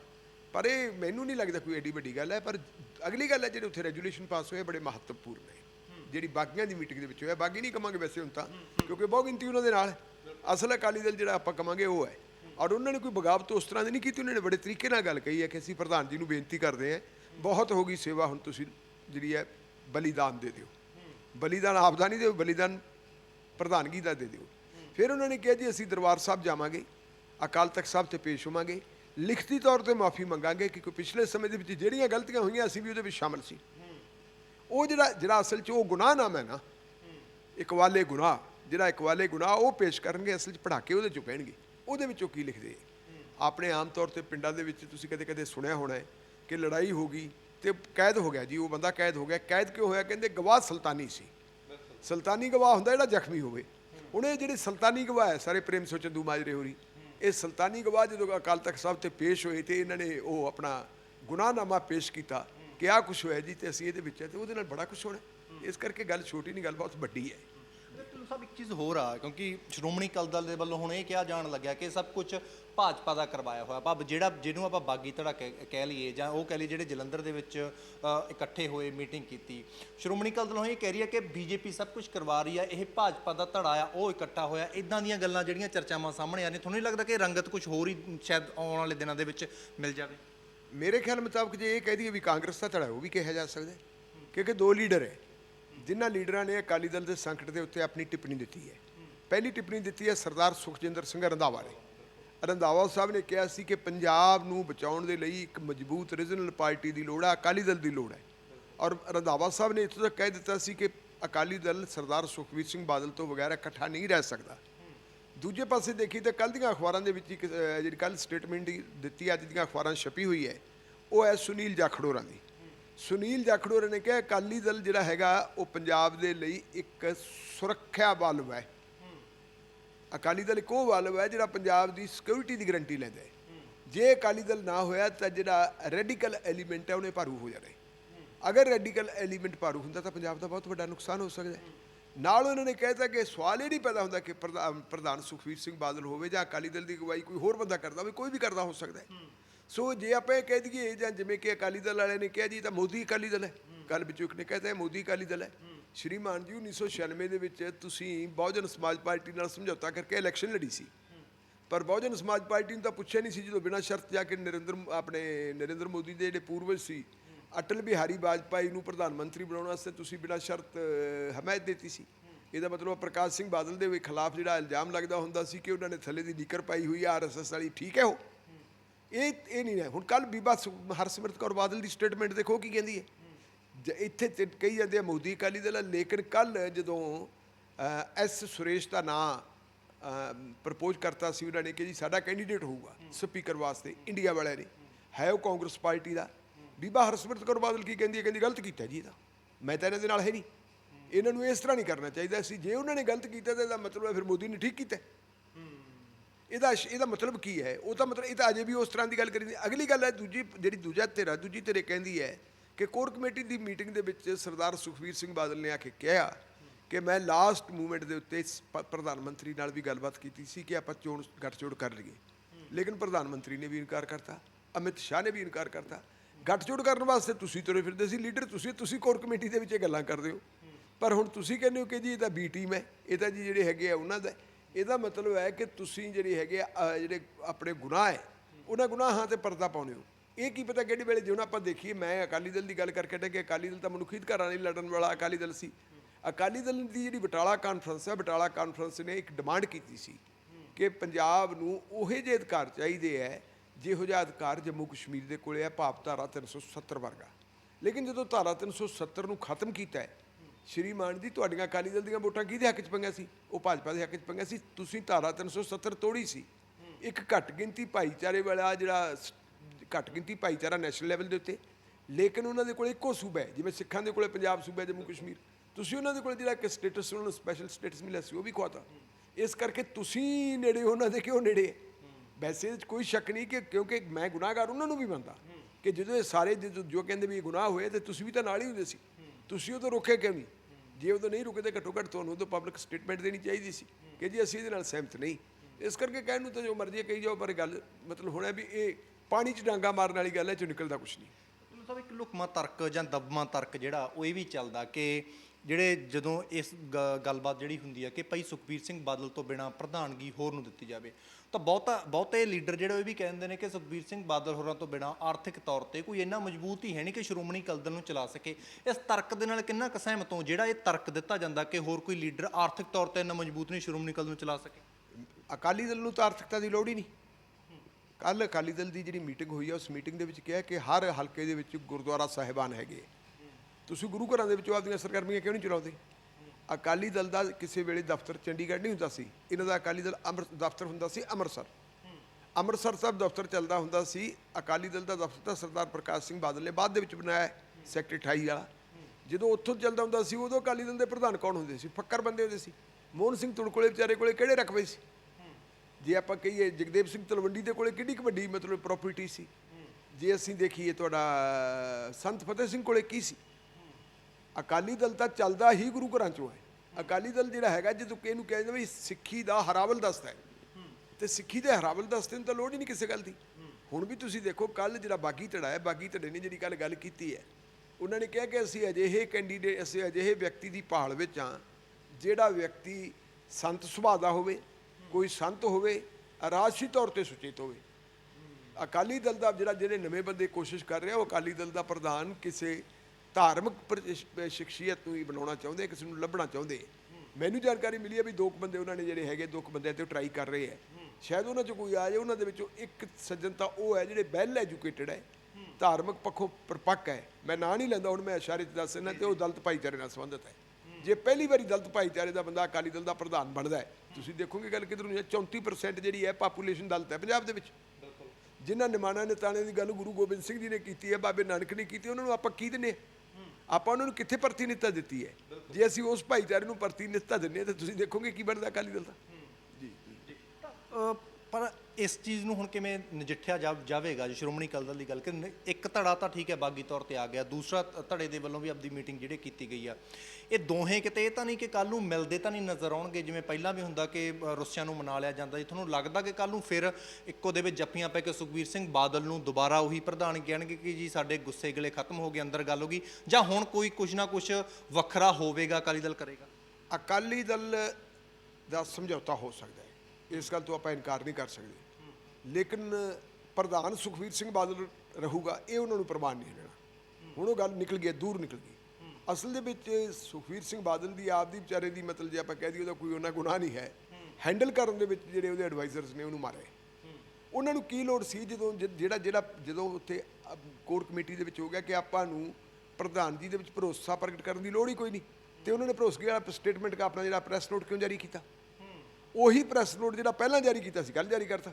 ਪਰ ਇਹ ਮੈਨੂੰ ਨਹੀਂ ਲੱਗਦਾ ਕੋਈ ਐਡੀ ਵੱਡੀ ਗੱਲ ਹੈ। ਪਰ ਅਗਲੀ ਗੱਲ ਹੈ, ਜਿਹੜੇ ਉੱਥੇ ਰੈਜੂਲੇਸ਼ਨ ਪਾਸ ਹੋਏ, ਬੜੇ ਮਹੱਤਵਪੂਰਨ ਨੇ। ਜਿਹੜੀ ਬਾਗੀਆਂ ਦੀ ਮੀਟਿੰਗ ਦੇ ਵਿੱਚ ਹੋਇਆ, ਬਾਗੀ ਨਹੀਂ ਕਮਾਂਗੇ ਵੈਸੇ ਹੁਣ ਤਾਂ, ਕਿਉਂਕਿ ਬਹੁਤ ਗਿਣਤੀ ਉਹਨਾਂ ਦੇ ਨਾਲ ਅਸਲ ਅਕਾਲੀ ਦਲ ਜਿਹੜਾ ਆਪਾਂ ਕਮਾਂਗੇ, ਉਹ ਹੈ। ਔਰ ਉਹਨਾਂ ਨੇ ਕੋਈ ਬਗਾਵਤ ਉਸ ਤਰ੍ਹਾਂ ਦੀ ਨਹੀਂ ਕੀਤੀ, ਉਹਨਾਂ ਨੇ ਬੜੇ ਤਰੀਕੇ ਨਾਲ ਗੱਲ ਕਹੀ ਹੈ ਕਿ ਅਸੀਂ ਪ੍ਰਧਾਨ ਜੀ ਨੂੰ ਬੇਨਤੀ ਕਰਦੇ ਹਾਂ, ਬਹੁਤ ਹੋ ਗਈ ਸੇਵਾ, ਹੁਣ ਤੁਸੀਂ ਜਿਹੜੀ ਹੈ, ਬਲੀਦਾਨ ਦੇ ਦਿਓ। ਬਲੀਦਾਨ ਆਪਦਾ ਨਹੀਂ ਦਿਓ, ਬਲੀਦਾਨ, ਪ੍ਰਧਾਨਗੀ ਦਾ ਦੇ ਦਿਓ। ਫਿਰ ਉਹਨਾਂ ਨੇ ਕਿਹਾ ਜੀ ਅਸੀਂ ਦਰਬਾਰ ਸਾਹਿਬ ਜਾਵਾਂਗੇ ਅਕਾਲ ਤਖਤ ਸਾਹਿਬ ਤੇ ਪੇਸ਼ ਹੋਵਾਂਗੇ। ਲਿਖਤੀ ਤੌਰ ਤੇ ਮਾਫੀ ਮੰਗਾਂਗੇ ਕਿ ਕੋਈ ਪਿਛਲੇ ਸਮੇਂ ਦੇ ਵਿੱਚ ਜਿਹੜੀਆਂ ਗਲਤੀਆਂ ਹੋਈਆਂ ਅਸੀਂ ਵੀ ਉਹਦੇ ਵਿੱਚ ਸ਼ਾਮਲ ਸੀ। ਉਹ ਜਿਹੜਾ ਜਿਹੜਾ ਅਸਲ 'ਚ ਉਹ ਗੁਨਾਹ ਨਾਮ ਹੈ ਨਾ ਇਕਵਾਲੇ ਗੁਨਾਹ ਜਿਹੜਾ ਇਕਵਾਲੇ ਗੁਨਾਹ ਉਹ ਪੇਸ਼ ਕਰਨਗੇ ਅਸਲ 'ਚ ਪੜਾਕੇ ਉਹਦੇ 'ਚੋਂ ਪੈਣਗੇ। ਉਹਦੇ ਵਿੱਚੋਂ ਕੀ ਲਿਖਦੇ ਆਪਣੇ ਆਮ ਤੌਰ ਤੇ ਪਿੰਡਾਂ ਦੇ ਵਿੱਚ ਤੁਸੀਂ ਕਦੇ ਕਦੇ ਸੁਣਿਆ ਹੋਣਾ ਹੈ ਕਿ ਲੜਾਈ ਹੋ ਗਈ ਤੇ ਕੈਦ ਹੋ ਗਿਆ ਜੀ ਉਹ ਬੰਦਾ ਕੈਦ ਹੋ ਗਿਆ। ਕੈਦ ਕਿਉਂ ਹੋਇਆ? ਕਹਿੰਦੇ ਗਵਾਹ ਸੁਲਤਾਨੀ ਸੀ। ਸੁਲਤਾਨੀ ਗਵਾਹ ਹੁੰਦਾ ਜਿਹੜਾ ਜ਼ਖਮੀ ਹੋਵੇ। ਹੁਣ ਇਹ ਜਿਹੜੇ ਸੁਲਤਾਨੀ ਗਵਾਹ ਹੈ, ਸਾਰੇ ਪ੍ਰੇਮ ਸੋ ਚੰਦੂ ਮਾਜਰੇ ਹੋਰੀ, ਇਹ ਸੁਲਤਾਨੀ ਗਵਾਹ ਜਦੋਂ ਅਕਾਲ ਤਖਤ ਸਾਹਿਬ ਤੇ ਪੇਸ਼ ਹੋਏ ਤੇ ਇਹਨਾਂ ਨੇ ਉਹ ਆਪਣਾ ਗੁਨਾਹਨਾਮਾ ਪੇਸ਼ ਕੀਤਾ ਕਿ ਆਹ ਕੁਝ ਹੋਇਆ ਜੀ ਤੇ ਅਸੀਂ ਇਹਦੇ ਵਿੱਚ ਹੈ ਤੇ ਉਹਦੇ ਨਾਲ ਬੜਾ ਕੁਝ ਹੋਣਾ। ਇਸ ਕਰਕੇ ਗੱਲ ਛੋਟੀ ਨਹੀਂ, ਗੱਲ ਬਹੁਤ ਵੱਡੀ ਹੈ। ਢਿੱਲੋਂ ਸਭ ਇੱਕ ਚੀਜ਼ ਹੋਰ ਆ, ਕਿਉਂਕਿ ਸ਼੍ਰੋਮਣੀ ਅਕਾਲੀ ਦਲ ਦੇ ਵੱਲੋਂ ਹੁਣ ਇਹ ਕਿਹਾ ਜਾਣ ਲੱਗਿਆ ਕਿ ਸਭ ਕੁਝ ਭਾਜਪਾ ਦਾ ਕਰਵਾਇਆ ਹੋਇਆ। ਭਾਵ ਜਿਹੜਾ, ਜਿਹਨੂੰ ਆਪਾਂ ਬਾਗੀ ਧੜਾ ਕਹਿ ਕਹਿ ਲਈਏ ਜਾਂ ਉਹ ਕਹਿ ਲਈਏ ਜਿਹੜੇ ਜਲੰਧਰ ਦੇ ਵਿੱਚ ਇਕੱਠੇ ਹੋਏ ਮੀਟਿੰਗ ਕੀਤੀ। ਸ਼੍ਰੋਮਣੀ ਅਕਾਲੀ ਦਲ ਹੁਣ ਇਹ ਕਹਿ ਰਹੀ ਹੈ ਕਿ ਬੀਜੇਪੀ ਸਭ ਕੁਝ ਕਰਵਾ ਰਹੀ ਹੈ ਇਹ ਭਾਜਪਾ ਦਾ ਧੜਾ ਆ, ਉਹ ਇਕੱਠਾ ਹੋਇਆ। ਇਦਾਂ ਦੀਆਂ ਗੱਲਾਂ ਜਿਹੜੀਆਂ ਚਰਚਾਵਾਂ ਸਾਹਮਣੇ ਆ ਰਹੀਆਂ, ਤੁਹਾਨੂੰ ਨਹੀਂ ਲੱਗਦਾ ਕਿ ਰੰਗਤ ਕੁਝ ਹੋਰ ਹੀ ਸ਼ਾਇਦ ਆਉਣ ਵਾਲੇ ਦਿਨਾਂ ਦੇ ਵਿੱਚ ਮਿਲ ਜਾਵੇ? ਮੇਰੇ ਖਿਆਲ ਮੁਤਾਬਕ ਜੇ ਇਹ ਕਹਿ ਦਈਏ ਵੀ ਕਾਂਗਰਸ ਦਾ ਧੜਾ, ਉਹ ਵੀ ਕਿਹਾ ਜਾ ਸਕਦਾ ਕਿਉਂਕਿ ਦੋ ਲੀਡਰ ਹੈ। ਜਿਨ੍ਹਾਂ ਲੀਡਰਾਂ ਨੇ ਅਕਾਲੀ ਦਲ ਦੇ ਸੰਕਟ ਦੇ ਉੱਤੇ ਆਪਣੀ ਟਿੱਪਣੀ ਦਿੱਤੀ ਹੈ। ਪਹਿਲੀ ਟਿੱਪਣੀ ਦਿੱਤੀ ਹੈ ਸਰਦਾਰ ਸੁਖਜਿੰਦਰ ਸਿੰਘ ਰੰਧਾਵਾ ਨੇ। ਰੰਧਾਵਾ ਸਾਹਿਬ ਨੇ ਕਿਹਾ ਸੀ ਕਿ ਪੰਜਾਬ ਨੂੰ ਬਚਾਉਣ ਦੇ ਲਈ ਇੱਕ ਮਜ਼ਬੂਤ ਰੀਜਨਲ ਪਾਰਟੀ ਦੀ ਲੋੜ ਹੈ ਅਕਾਲੀ ਦਲ ਦੀ ਲੋੜ ਹੈ। ਔਰ ਰੰਧਾਵਾ ਸਾਹਿਬ ਨੇ ਇੱਥੋਂ ਤੱਕ ਕਹਿ ਦਿੱਤਾ ਸੀ ਕਿ ਅਕਾਲੀ ਦਲ ਸਰਦਾਰ ਸੁਖਬੀਰ ਸਿੰਘ ਬਾਦਲ ਤੋਂ ਵਗੈਰਾ ਇਕੱਠਾ ਨਹੀਂ ਰਹਿ ਸਕਦਾ। ਦੂਜੇ ਪਾਸੇ ਦੇਖੀ ਤਾਂ ਕੱਲ ਦੀਆਂ ਅਖਬਾਰਾਂ ਦੇ ਵਿੱਚ ਇੱਕ ਜਿਹੜੀ ਕੱਲ ਸਟੇਟਮੈਂਟ ਦਿੱਤੀ ਅੱਜ ਦੀਆਂ ਅਖਬਾਰਾਂ ਛਪੀ ਹੋਈ ਹੈ, ਉਹ ਹੈ ਸੁਨੀਲ ਜਾਖੜੋਰਾਂ ਦੀ। ਸੁਨੀਲ ਜਾਖੜੋਰਾਂ ਨੇ ਕਿਹਾ, ਅਕਾਲੀ ਦਲ ਜਿਹੜਾ ਹੈਗਾ, ਉਹ ਪੰਜਾਬ ਦੇ ਲਈ ਇੱਕ ਸੁਰੱਖਿਆ ਬਲਬ ਹੈ। ਅਕਾਲੀ ਦਲ ਇੱਕ ਉਹ ਬਲਬ ਹੈ ਜਿਹੜਾ ਪੰਜਾਬ ਦੀ ਸਿਕਿਉਰਿਟੀ ਦੀ ਗਰੰਟੀ ਲੈਂਦਾ ਹੈ। ਜੇ ਅਕਾਲੀ ਦਲ ਨਾ ਹੋਇਆ ਤਾਂ ਜਿਹੜਾ ਰੈਡੀਕਲ ਐਲੀਮੈਂਟ ਹੈ, ਉਹਨੇ ਭਾਰੂ ਹੋ ਜਾਣਾ ਅਗਰ ਰੈਡੀਕਲ ਐਲੀਮੈਂਟ ਭਾਰੂ ਹੁੰਦਾ ਤਾਂ ਪੰਜਾਬ ਦਾ ਬਹੁਤ ਵੱਡਾ ਨੁਕਸਾਨ ਹੋ ਸਕਦਾ ਹੈ। ਨਾਲ ਉਹਨਾਂ ਨੇ ਕਹਿਤਾ ਕਿ ਸਵਾਲ ਇਹ ਨਹੀਂ ਪੈਦਾ ਹੁੰਦਾ ਕਿ ਪ੍ਰਧਾ- ਪ੍ਰਧਾਨ ਸੁਖਬੀਰ ਸਿੰਘ ਬਾਦਲ ਹੋਵੇ ਜਾਂ ਅਕਾਲੀ ਦਲ ਦੀ ਅਗਵਾਈ ਕੋਈ ਹੋਰ ਬੰਦਾ ਕਰਦਾ ਹੋਵੇ, ਕੋਈ ਵੀ ਕਰਦਾ ਹੋ ਸਕਦਾ ਹੈ। ਸੋ ਜੇ ਆਪਾਂ ਇਹ ਕਹਿ ਦਈਏ, ਜਾਂ ਜਿਵੇਂ ਕਿ ਅਕਾਲੀ ਦਲ ਵਾਲਿਆਂ ਨੇ ਕਿਹਾ ਜੀ, ਤਾਂ ਮੋਦੀ ਅਕਾਲੀ ਦਲ ਹੈ। ਕੱਲ ਵਿੱਚੋਂ ਇੱਕ ਨੇ ਕਹਿਤਾ ਇਹ ਮੋਦੀ ਅਕਾਲੀ ਦਲ ਹੈ। ਸ਼੍ਰੀ ਮਾਨ ਜੀ 1996 ਦੇ ਵਿੱਚ ਤੁਸੀਂ ਬਹੁਜਨ ਸਮਾਜ ਪਾਰਟੀ ਨਾਲ ਸਮਝੌਤਾ ਕਰਕੇ ਇਲੈਕਸ਼ਨ ਲੜੀ ਸੀ। ਪਰ ਬਹੁਜਨ ਸਮਾਜ ਪਾਰਟੀ ਨੂੰ ਤਾਂ ਪੁੱਛਿਆ ਨਹੀਂ ਸੀ, ਜਦੋਂ ਬਿਨਾਂ ਸ਼ਰਤ ਜਾ ਕੇ ਨਰਿੰਦਰ, ਆਪਣੇ ਨਰਿੰਦਰ ਮੋਦੀ ਦੇ ਜਿਹੜੇ ਪੂਰਵਜ ਸੀ, ਅਟਲ ਬਿਹਾਰੀ ਵਾਜਪਾਈ ਨੂੰ ਪ੍ਰਧਾਨ ਮੰਤਰੀ ਬਣਾਉਣ ਵਾਸਤੇ ਤੁਸੀਂ ਬਿਨਾਂ ਸ਼ਰਤ ਹਮਾਇਤ ਦਿੱਤੀ ਸੀ। ਇਹਦਾ ਮਤਲਬ ਪ੍ਰਕਾਸ਼ ਸਿੰਘ ਬਾਦਲ ਦੇ ਖਿਲਾਫ ਜਿਹੜਾ ਇਲਜ਼ਾਮ ਲੱਗਦਾ ਹੁੰਦਾ ਸੀ ਕਿ ਉਹਨਾਂ ਨੇ ਥੱਲੇ ਦੀ ਨਿਕਰ ਪਾਈ ਹੋਈ ਆ ਆਰਐਸਐਸ ਵਾਲੀ। ਠੀਕ ਹੈ ਉਹ? ਇਹ ਇਹ ਨਹੀਂ ਹੈ। ਹੁਣ ਕੱਲ ਬੀਬਾ ਸੁ- ਹਰਸਿਮਰਤ ਕੌਰ ਬਾਦਲ ਦੀ ਸਟੇਟਮੈਂਟ ਦੇਖੋ ਕੀ ਕਹਿੰਦੀ ਹੈ। ਜ- ਇੱਥੇ ਕਹੀ ਜਾਂਦੇ ਆ ਮੋਦੀ ਅਕਾਲੀ ਦਲ ਲੇਕਿਨ ਕੱਲ ਜਦੋਂ ਐਸ ਸੁਰੇਸ਼ ਦਾ ਨਾਂ ਪ੍ਰਪੋਜ਼ ਕਰਤਾ ਸੀ, ਉਹਨਾਂ ਨੇ ਕਿ ਜੀ ਸਾਡਾ ਕੈਂਡੀਡੇਟ ਹੋਊਗਾ ਸਪੀਕਰ ਵਾਸਤੇ ਇੰਡੀਆ ਵਾਲਿਆਂ ਨੇ। ਹੈ ਉਹ ਕਾਂਗਰਸ ਪਾਰਟੀ ਦਾ। ਬੀਬਾ ਹਰਸਿਮਰਤ ਕੌਰ ਬਾਦਲ ਕੀ ਕਹਿੰਦੀ ਹੈ? ਕਹਿੰਦੀ ਗਲਤ ਕੀਤਾ ਜੀ ਇਹਦਾ। ਮੈਂ ਤਾਂ ਇਹਨਾਂ ਦੇ ਨਾਲ ਹੈ ਨਹੀਂ। ਇਹਨਾਂ ਨੂੰ ਇਸ ਤਰ੍ਹਾਂ ਨਹੀਂ ਕਰਨਾ ਚਾਹੀਦਾ ਸੀ। ਜੇ ਉਹਨਾਂ ਨੇ ਗਲਤ ਕੀਤਾ ਤਾਂ ਇਹਦਾ ਮਤਲਬ ਹੈ ਫਿਰ ਮੋਦੀ ਨੇ ਠੀਕ ਕੀਤਾ। ਇਹਦਾ ਇਹਦਾ ਮਤਲਬ ਕੀ ਹੈ? ਉਹ ਤਾਂ ਮਤਲਬ ਇਹ ਤਾਂ ਅਜੇ ਵੀ ਉਸ ਤਰ੍ਹਾਂ ਦੀ ਗੱਲ ਕਰੀ ਅਗਲੀ ਗੱਲ ਹੈ, ਦੂਜੀ ਜਿਹੜੀ ਦੂਜਾ ਧਿਰਾ ਦੂਜੀ ਧਿਰੇ ਕਹਿੰਦੀ ਹੈ ਕਿ ਕੋਰ ਕਮੇਟੀ ਦੀ ਮੀਟਿੰਗ ਦੇ ਵਿੱਚ ਸਰਦਾਰ ਸੁਖਵੀਰ ਸਿੰਘ ਬਾਦਲ ਨੇ ਆ ਕੇ ਕਿਹਾ ਕਿ ਮੈਂ ਲਾਸਟ ਮੂਵਮੈਂਟ ਦੇ ਉੱਤੇ ਪ੍ਰਧਾਨ ਮੰਤਰੀ ਨਾਲ ਵੀ ਗੱਲਬਾਤ ਕੀਤੀ ਸੀ ਕਿ ਆਪਾਂ ਚੋਣ ਗੱਠਜੋੜ ਕਰ ਲਈਏ। ਲੇਕਿਨ ਪ੍ਰਧਾਨ ਮੰਤਰੀ ਨੇ ਵੀ ਇਨਕਾਰ ਕਰਤਾ। ਅਮਿਤ ਸ਼ਾਹ ਨੇ ਵੀ ਇਨਕਾਰ ਕਰਤਾ। ਗੱਠਜੋੜ ਕਰਨ ਵਾਸਤੇ ਤੁਸੀਂ ਤੁਰੇ ਫਿਰਦੇ ਸੀ। ਲੀਡਰ ਤੁਸੀਂ ਤੁਸੀਂ ਕੋਰ ਕਮੇਟੀ ਦੇ ਵਿੱਚ ਇਹ ਗੱਲਾਂ ਕਰਦੇ ਹੋ। ਪਰ ਹੁਣ ਤੁਸੀਂ ਕਹਿੰਦੇ ਹੋ ਕਿ ਜੀ ਇਹ ਤਾਂ ਬੀ ਟੀਮ ਹੈ। ਇਹ ਤਾਂ ਜੀ ਜਿਹੜੇ ਹੈਗੇ ਆ, ਉਹਨਾਂ ਦਾ ਇਹਦਾ ਮਤਲਬ ਹੈ ਕਿ ਤੁਸੀਂ ਜਿਹੜੇ ਹੈਗੇ ਜਿਹੜੇ ਆਪਣੇ ਗੁਨਾਹ ਹੈ, ਉਹਨਾਂ ਗੁਨਾਹਾਂ ਤੇ ਪਰਦਾ ਪਾਉਂਦੇ ਹੋ। ਇਹ ਕੀ ਪਤਾ ਕਿਹੜੀ ਵੇਲੇ ਜਿਉਂ ਆਪਾਂ ਦੇਖੀਏ, ਮੈਂ ਅਕਾਲੀ ਦਲ ਦੀ ਗੱਲ ਕਰਕੇ ਹਟਿਆ ਕਿ ਅਕਾਲੀ ਦਲ ਤਾਂ ਮਨੁੱਖੀ ਘਰਾਂ ਲਈ ਲੜਨ ਵਾਲਾ ਅਕਾਲੀ ਦਲ ਸੀ। ਅਕਾਲੀ ਦਲ ਦੀ ਜਿਹੜੀ ਬਟਾਲਾ ਕਾਨਫਰੰਸ ਹੈ, ਬਟਾਲਾ ਕਾਨਫਰੰਸ ਨੇ ਇੱਕ ਡਿਮਾਂਡ ਕੀਤੀ ਸੀ ਕਿ ਪੰਜਾਬ ਨੂੰ ਉਹੇ ਜਿਹੇ ਅਧਿਕਾਰ ਚਾਹੀਦੇ ਹੈ, ਜਿਹੋ ਜਿਹਾ ਅਧਿਕਾਰ ਜੰਮੂ ਕਸ਼ਮੀਰ ਦੇ ਕੋਲੇ ਹੈ, ਭਾਵ ਧਾਰਾ 370 ਵਰਗਾ। ਲੇਕਿਨ ਜਦੋਂ ਧਾਰਾ 370 ਨੂੰ ਖਤਮ ਕੀਤਾ ਹੈ ਸ਼੍ਰੀ ਮਾਨ ਜੀ, ਤੁਹਾਡੀਆਂ ਅਕਾਲੀ ਦਲ ਦੀਆਂ ਵੋਟਾਂ ਕਿਹਦੇ ਹੱਕ 'ਚ ਪਈਆਂ ਸੀ? ਉਹ ਭਾਜਪਾ ਦੇ ਹੱਕ 'ਚ ਪੰਗਿਆ ਸੀ। ਤੁਸੀਂ ਧਾਰਾ 370 ਤੋੜੀ ਸੀ। ਇੱਕ ਘੱਟ ਗਿਣਤੀ ਭਾਈਚਾਰੇ ਵਾਲਾ ਜਿਹੜਾ ਸ- ਘੱਟ ਗਿਣਤੀ ਭਾਈਚਾਰਾ ਨੈਸ਼ਨਲ ਲੈਵਲ ਦੇ ਉੱਤੇ। ਲੇਕਿਨ ਉਹਨਾਂ ਦੇ ਕੋਲ ਇੱਕੋ ਸੂਬਾ ਹੈ, ਜਿਵੇਂ ਸਿੱਖਾਂ ਦੇ ਕੋਲੇ ਪੰਜਾਬ ਸੂਬਾ ਜੰਮੂ ਕਸ਼ਮੀਰ। ਤੁਸੀਂ ਉਹਨਾਂ ਦੇ ਕੋਲ ਜਿਹੜਾ ਇੱਕ ਸਟੇਟਸ ਉਹਨਾਂ ਨੂੰ ਸਪੈਸ਼ਲ ਸਟੇਟਸ ਮਿਲਿਆ ਸੀ, ਉਹ ਵੀ ਖਵਾਤਾ ਇਸ ਕਰਕੇ ਤੁਸੀਂ ਨੇੜੇ ਉਹਨਾਂ ਦੇ ਕਿਉਂ ਨੇੜੇ? ਵੈਸੇ 'ਚ ਕੋਈ ਸ਼ੱਕ ਨਹੀਂ ਕਿ ਕਿਉਂਕਿ ਮੈਂ ਗੁਨਾਹਗਾਰ, ਉਹਨਾਂ ਨੂੰ ਵੀ ਮੰਨਦਾ ਕਿ ਜਦੋਂ ਇਹ ਸਾਰੇ, ਜਦੋਂ ਜੋ ਕਹਿੰਦੇ ਵੀ ਇਹ ਗੁਨਾਹ ਹੋਏ ਤੇ ਤੁਸੀਂ ਵੀ ਤਾਂ ਨਾਲ ਹੀ ਹੁੰਦੇ ਸੀ। ਤੁਸੀਂ ਉਦੋਂ ਤੋਂ ਕਿਉਂ ਨਹੀਂ ਜੇ ਉਦੋਂ ਨਹੀਂ ਰੁਕੇ ਤਾਂ ਘੱਟੋ ਘੱਟ ਤੁਹਾਨੂੰ ਉਦੋਂ ਪਬਲਿਕ ਸਟੇਟਮੈਂਟ ਦੇਣੀ ਚਾਹੀਦੀ ਸੀ ਕਿ ਜੀ ਅਸੀਂ ਇਹਦੇ ਨਾਲ ਸਹਿਮਤ ਨਹੀਂ। ਇਸ ਕਰਕੇ ਕਹਿਣ ਨੂੰ ਤਾਂ ਜੋ ਮਰਜ਼ੀ ਕਹੀ ਜਾਓ, ਪਰ ਗੱਲ ਮਤਲਬ ਹੋਣਾ ਵੀ ਇਹ ਪਾਣੀ 'ਚ ਡਾਂਗਾ ਮਾਰਨ ਵਾਲੀ ਗੱਲ ਹੈ ਚੋਂ ਨਿਕਲਦਾ ਕੁਝ ਨਹੀਂ। ਮਤਲਬ ਇੱਕ ਲੁਕਮਾ ਤਰਕ ਜਾਂ ਦਬਮਾ ਤਰਕ ਜਿਹੜਾ, ਉਹ ਇਹ ਵੀ ਚੱਲਦਾ ਕਿ ਜਿਹੜੇ ਜਦੋਂ ਇਸ ਗ- ਗੱਲਬਾਤ ਜਿਹੜੀ ਹੁੰਦੀ ਹੈ ਕਿ ਭਾਈ ਸੁਖਬੀਰ ਸਿੰਘ ਬਾਦਲ ਤੋਂ ਬਿਨਾ ਪ੍ਰਧਾਨਗੀ ਹੋਰ ਨੂੰ ਦਿੱਤੀ ਜਾਵੇ, ਤਾਂ ਬਹੁਤਾ, ਬਹੁਤੇ ਲੀਡਰ ਜਿਹੜੇ ਉਹ ਵੀ ਕਹਿੰਦੇ ਨੇ ਕਿ ਸੁਖਬੀਰ ਸਿੰਘ ਬਾਦਲ ਹੋਰਾਂ ਤੋਂ ਬਿਨਾ ਆਰਥਿਕ ਤੌਰ ਤੇ ਕੋਈ ਇੰਨਾ ਮਜ਼ਬੂਤ ਹੀ ਹੈ ਨਹੀਂ ਕਿ ਸ਼੍ਰੋਮਣੀ ਅਕਾਲੀ ਦਲ ਨੂੰ ਚਲਾ ਸਕੇ। ਇਸ ਤਰਕ ਦੇ ਨਾਲ ਕਿੰਨਾ ਕੁ ਸਹਿਮਤ ਹੋ ਜਿਹੜਾ ਇਹ ਤਰਕ ਦਿੱਤਾ ਜਾਂਦਾ ਕਿ ਹੋਰ ਕੋਈ ਲੀਡਰ ਆਰਥਿਕ ਤੌਰ ਤੇ ਇੰਨਾ ਮਜ਼ਬੂਤ ਨਹੀਂ ਸ਼੍ਰੋਮਣੀ ਅਕਾਲੀ ਦਲ ਨੂੰ ਚਲਾ ਸਕੇ? ਅਕਾਲੀ ਦਲ ਨੂੰ ਤਾਂ ਆਰਥਿਕਤਾ ਦੀ ਲੋੜ ਹੀ ਨਹੀਂ। ਕੱਲ ਅਕਾਲੀ ਦਲ ਦੀ ਜਿਹੜੀ ਮੀਟਿੰਗ ਹੋਈ ਹੈ ਉਸ ਮੀਟਿੰਗ ਦੇ ਵਿੱਚ ਕਿਹਾ ਕਿ ਹਰ ਹਲਕੇ ਦੇ ਵਿੱਚ ਗੁਰਦੁਆਰਾ ਸਾਹਿਬਾਨ ਹੈਗੇ। ਤੁਸੀਂ ਗੁਰੂ ਘਰਾਂ ਦੇ ਵਿੱਚੋਂ ਆਪਦੀਆਂ ਸਰਗਰਮੀਆਂ ਕਿਉਂ ਨਹੀਂ ਚਲਾਉਂਦੇ? ਅਕਾਲੀ ਦਲ ਦਾ ਕਿਸੇ ਵੇਲੇ ਦਫ਼ਤਰ ਚੰਡੀਗੜ੍ਹ ਨਹੀਂ ਹੁੰਦਾ ਸੀ। ਇਹਨਾਂ ਦਾ ਅਕਾਲੀ ਦਲ ਅੰਮ੍ਰਿਤ ਦਫ਼ਤਰ ਹੁੰਦਾ ਸੀ ਅੰਮ੍ਰਿਤਸਰ। ਅੰਮ੍ਰਿਤਸਰ ਸਾਹਿਬ ਦਫ਼ਤਰ ਚੱਲਦਾ ਹੁੰਦਾ ਸੀ। ਅਕਾਲੀ ਦਲ ਦਾ ਦਫ਼ਤਰ ਤਾਂ ਸਰਦਾਰ ਪ੍ਰਕਾਸ਼ ਸਿੰਘ ਬਾਦਲ ਨੇ ਬਾਅਦ ਦੇ ਵਿੱਚ ਬਣਾਇਆ ਸੈਕਟਰ ਸੈਕਟਰੀ 28 ਵਾਲਾ। ਜਦੋਂ ਉੱਥੋਂ ਚੱਲਦਾ ਹੁੰਦਾ ਸੀ, ਉਦੋਂ ਅਕਾਲੀ ਦਲ ਦੇ ਪ੍ਰਧਾਨ ਕੌਣ ਹੁੰਦੇ ਸੀ? ਫੱਕਰ ਬੰਦੇ ਹੁੰਦੇ ਸੀ। ਮੋਹਨ ਸਿੰਘ ਤੁੜਕੋਲੇ ਵਿਚਾਰੇ ਕੋਲੇ ਕਿਹੜੇ ਰਕਬੇ ਸੀ? ਜੇ ਆਪਾਂ ਕਹੀਏ ਜਗਦੇਵ ਸਿੰਘ ਤਲਵੰਡੀ ਦੇ ਕੋਲੇ ਕਿੰਨੀ ਕੁ ਵੱਡੀ ਮਤਲਬ ਪ੍ਰਾਪਰਟੀ ਸੀ? ਜੇ ਅਸੀਂ ਦੇਖੀਏ ਤੁਹਾਡਾ ਸੰਤ ਫਤਿਹ ਸਿੰਘ ਕੋਲੇ ਕੀ ਸੀ? ਅਕਾਲੀ ਦਲ ਤਾਂ ਚੱਲਦਾ ਹੀ ਗੁਰੂ ਘਰਾਂ ਚੋਂ ਹੈ। ਅਕਾਲੀ ਦਲ ਜਿਹੜਾ ਹੈਗਾ, ਜੇ ਤੂੰ ਇਹਨੂੰ ਕਹਿ ਕਹਿੰਦੇ ਵੀ ਸਿੱਖੀ ਦਾ ਹਰਾਵਲ ਦਸਤਾ ਹੈ, ਤੇ ਸਿੱਖੀ ਦੇ ਹਰਾਵਲ ਦਸਤੇ ਨੂੰ ਤਾਂ ਲੋੜ ਹੀ ਨਹੀਂ ਕਿਸੇ ਗੱਲ ਦੀ। ਹੁਣ ਵੀ ਤੁਸੀਂ ਦੇਖੋ ਕੱਲ ਜਿਹੜਾ ਬਾਗੀ ਧੜਾ ਹੈ, ਬਾਗੀ ਧੜੇ ਨੇ ਜਿਹੜੀ ਕੱਲ ਗੱਲ ਕੀਤੀ ਹੈ, ਉਹਨਾਂ ਨੇ ਕਿਹਾ ਕਿ ਅਸੀਂ ਅਜਿਹੇ ਕੈਂਡੀਡੇਟ ਅਸੀਂ ਅਜਿਹੇ ਵਿਅਕਤੀ ਦੀ ਭਾਲ ਵਿੱਚ ਹਾਂ, ਜਿਹੜਾ ਵਿਅਕਤੀ ਸੰਤ ਸੁਭਾਅ ਦਾ ਹੋਵੇ, ਕੋਈ ਸੰਤ ਹੋਵੇ ਰਾਜਸੀ ਤੌਰ ਤੇ ਸੁਚੇਤ ਹੋਵੇ। ਅਕਾਲੀ ਦਲ ਦਾ ਜਿਹੜਾ ਜਿਹੜੇ ਨਵੇਂ ਬੰਦੇ ਕੋਸ਼ਿਸ਼ ਕਰ ਰਿਹਾ, ਉਹ ਅਕਾਲੀ ਦਲ ਦਾ ਪ੍ਰਧਾਨ ਕਿਸੇ ਧਾਰਮਿਕ ਪਰ- ਸ਼ਖਸੀਅਤ ਨੂੰ ਹੀ ਬਣਾਉਣਾ ਚਾਹੁੰਦੇ, ਕਿਸੇ ਨੂੰ ਲੱਭਣਾ ਚਾਹੁੰਦੇ। ਮੈਨੂੰ ਜਾਣਕਾਰੀ ਮਿਲੀ ਹੈ ਵੀ ਦੋ ਕੁ ਬੰਦੇ ਉਹਨਾਂ ਨੇ ਜਿਹੜੇ ਹੈਗੇ, ਦੋ ਕੁ ਬੰਦਿਆਂ ਤੇ ਟਰਾਈ ਕਰ ਰਹੇ ਹੈ। ਸ਼ਾਇਦ ਉਹਨਾਂ 'ਚ ਕੋਈ ਆ ਜਾਏ, ਉਹਨਾਂ ਦੇ ਵਿੱਚੋਂ ਇੱਕ ਸੱਜਣ ਤਾਂ ਉਹ ਹੈ ਜਿਹੜੇ ਵੈਲ ਐਜੂਕੇਟਡ ਹੈ, ਧਾਰਮਿਕ ਪੱਖੋਂ ਪਰਪੱਕ ਹੈ। ਮੈਂ ਨਾਂ ਨਹੀਂ ਲੈਂਦਾ, ਹੁਣ ਮੈਂ ਇਸ਼ਾਰੇ 'ਚ ਦੱਸ ਰਿਹਾ ਤੇ ਉਹ ਦਲਤ ਭਾਈਚਾਰੇ ਨਾਲ ਸੰਬੰਧਿਤ ਹੈ। ਜੇ ਪਹਿਲੀ ਵਾਰੀ ਦਲਤ ਭਾਈਚਾਰੇ ਦਾ ਬੰਦਾ ਅਕਾਲੀ ਦਲ ਦਾ ਪ੍ਰਧਾਨ ਬਣਦਾ ਹੈ, ਤੁਸੀਂ ਦੇਖੋਗੇ ਗੱਲ ਕਿਧਰੋਂ ਹੈ 34% ਜਿਹੜੀ ਹੈ ਪਾਪੂਲੇਸ਼ਨ ਦਲਤ ਹੈ ਪੰਜਾਬ ਦੇ ਵਿੱਚ। ਜਿਨ੍ਹਾਂ ਨਿਮਾਣਾ ਨਿਤਾਣੇ ਦੀ ਗੱਲ ਗੁਰੂ ਗੋਬਿੰਦ ਸਿੰਘ ਜੀ ਨੇ ਕੀਤੀ ਹੈ, ਬਾਬੇ ਨਾਨਕ ਨੇ ਕੀਤੀ, ਉਹਨਾਂ ਨੂੰ ਆਪਾਂ ਕੀ ਦਿੰਨੇ ਆਪਾਂ ਉਹਨਾਂ ਨੂੰ ਕਿੱਥੇ ਪ੍ਰਤੀਨਿਧਤਾ ਦਿੱਤੀ ਹੈ? ਜੇ ਅਸੀਂ ਉਸ ਭਾਈਚਾਰੇ ਨੂੰ ਪ੍ਰਤੀਨਿਧਤਾ ਦਿੰਨੇ ਹਾਂ ਤਾਂ ਤੁਸੀਂ ਦੇਖੋਗੇ ਕੀ ਬਣਦਾ ਅਕਾਲੀ ਦਲ ਦਾ? ਅ, ਪਰ ਇਸ ਚੀਜ਼ ਨੂੰ ਹੁਣ ਕਿਵੇਂ ਨਜਿੱਠਿਆ ਜਾ- ਜਾਵੇਗਾ? ਜੇ ਸ਼੍ਰੋਮਣੀ ਅਕਾਲੀ ਦਲ ਦੀ ਗੱਲ ਕਿ ਇੱਕ ਧੜਾ ਤਾਂ ਠੀਕ ਹੈ ਬਾਗੀ ਤੌਰ ਤੇ ਆ ਗਿਆ। ਦੂਸਰਾ ਧ- ਧੜੇ ਦੇ ਵੱਲੋਂ ਵੀ ਆਪਦੀ ਮੀਟਿੰਗ ਜਿਹੜੀ ਕੀਤੀ ਗਈ ਆ। ਇਹ ਦੋਹੇ ਕਿਤੇ ਇਹ ਤਾਂ ਨਹੀਂ ਕਿ ਕੱਲ ਨੂੰ ਮਿਲਦੇ ਤਾਂ ਨਹੀਂ ਨਜ਼ਰ ਆਉਣਗੇ। ਜਿਵੇਂ ਪਹਿਲਾਂ ਵੀ ਹੁੰਦਾ ਕਿ ਅ, ਰੁੱਸਿਆਂ ਨੂੰ ਮਨਾ ਲਿਆ ਜਾਂਦਾ ਜੀ ਤੁਹਾਨੂੰ ਲੱਗਦਾ ਕਿ ਕੱਲ ਨੂੰ ਫਿਰ ਇੱਕੋ ਦੇ ਵਿੱਚ ਜੱਫੀਆਂ ਪੈ ਕੇ ਸੁਖਬੀਰ ਸਿੰਘ ਬਾਦਲ ਨੂੰ ਦੁਬਾਰਾ ਉਹੀ ਪ੍ਰਧਾਨ ਕਹਿਣਗੇ ਕਿ ਜੀ ਸਾਡੇ ਗੁੱਸੇ ਗਿਲੇ ਖਤਮ ਹੋ ਗਏ ਅੰਦਰ ਗੱਲ ਹੋ ਗਈ? ਜਾਂ ਹੁਣ ਕੋਈ ਕੁਝ ਨਾ ਕੁਝ ਵੱਖਰਾ ਹੋਵੇਗਾ ਅਕਾਲੀ ਦਲ ਕਰੇਗਾ? ਅਕਾਲੀ ਦਲ ਦਾ ਸਮਝੌਤਾ ਹੋ ਸਕਦਾ ਹੈ। ਇਸ ਗੱਲ ਤੋਂ ਆਪਾਂ ਇਨਕਾਰ ਨਹੀਂ ਕਰ ਸਕਦੇ। ਲੇਕਿਨ ਪ੍ਰਧਾਨ ਸੁਖਵੀਰ ਸਿੰਘ ਬਾਦਲ ਰਹੂਗਾ, ਇਹ ਉਹਨਾਂ ਨੂੰ ਪ੍ਰਵਾਨ ਨਹੀਂ ਲੈਣਾ ਹੁਣ ਉਹ ਗੱਲ ਨਿਕਲ ਗਈ ਦੂਰ ਨਿਕਲ ਗਈ। ਅਸਲ ਦੇ ਵਿੱਚ ਸੁਖਵੀਰ ਸਿੰਘ ਬਾਦਲ ਦੀ ਆਪਦੀ ਵਿਚਾਰੇ ਦੀ ਮਤਲਬ ਜੇ ਆਪਾਂ ਕਹਿ ਦਈਏ ਉਹਦਾ ਕੋਈ ਉਹਨਾਂ ਗੁਨਾਹ ਨਹੀਂ ਹੈ। ਹੈਂਡਲ ਕਰਨ ਦੇ ਵਿੱਚ ਜਿਹੜੇ ਉਹਦੇ ਐਡਵਾਈਜ਼ਰਸ ਨੇ ਉਹਨੂੰ ਮਾਰੇ। ਉਹਨਾਂ ਨੂੰ ਕੀ ਲੋੜ ਸੀ ਜਦੋਂ ਜਿਹੜਾ ਜਿਹੜਾ ਜਦੋਂ ਉੱਥੇ ਕੋਰ ਕਮੇਟੀ ਦੇ ਵਿੱਚ ਹੋ ਗਿਆ ਕਿ ਆਪਾਂ ਨੂੰ ਪ੍ਰਧਾਨ ਜੀ ਦੇ ਵਿੱਚ ਭਰੋਸਾ ਪ੍ਰਗਟ ਕਰਨ ਦੀ ਲੋੜ ਹੀ ਕੋਈ ਨਹੀਂ। ਤੇ ਉਹਨਾਂ ਨੇ ਭਰੋਸੇ ਵਾਲਾ ਸਟੇਟਮੈਂਟ ਆਪਣਾ ਜਿਹੜਾ ਪ੍ਰੈਸ ਨੋਟ ਕਿਉਂ ਜਾਰੀ ਕੀਤਾ? ਉਹੀ ਪ੍ਰੈਸ ਨੋਟ ਜਿਹੜਾ ਪਹਿਲਾਂ ਜਾਰੀ ਕੀਤਾ ਸੀ ਕੱਲ ਜਾਰੀ ਕਰਤਾ।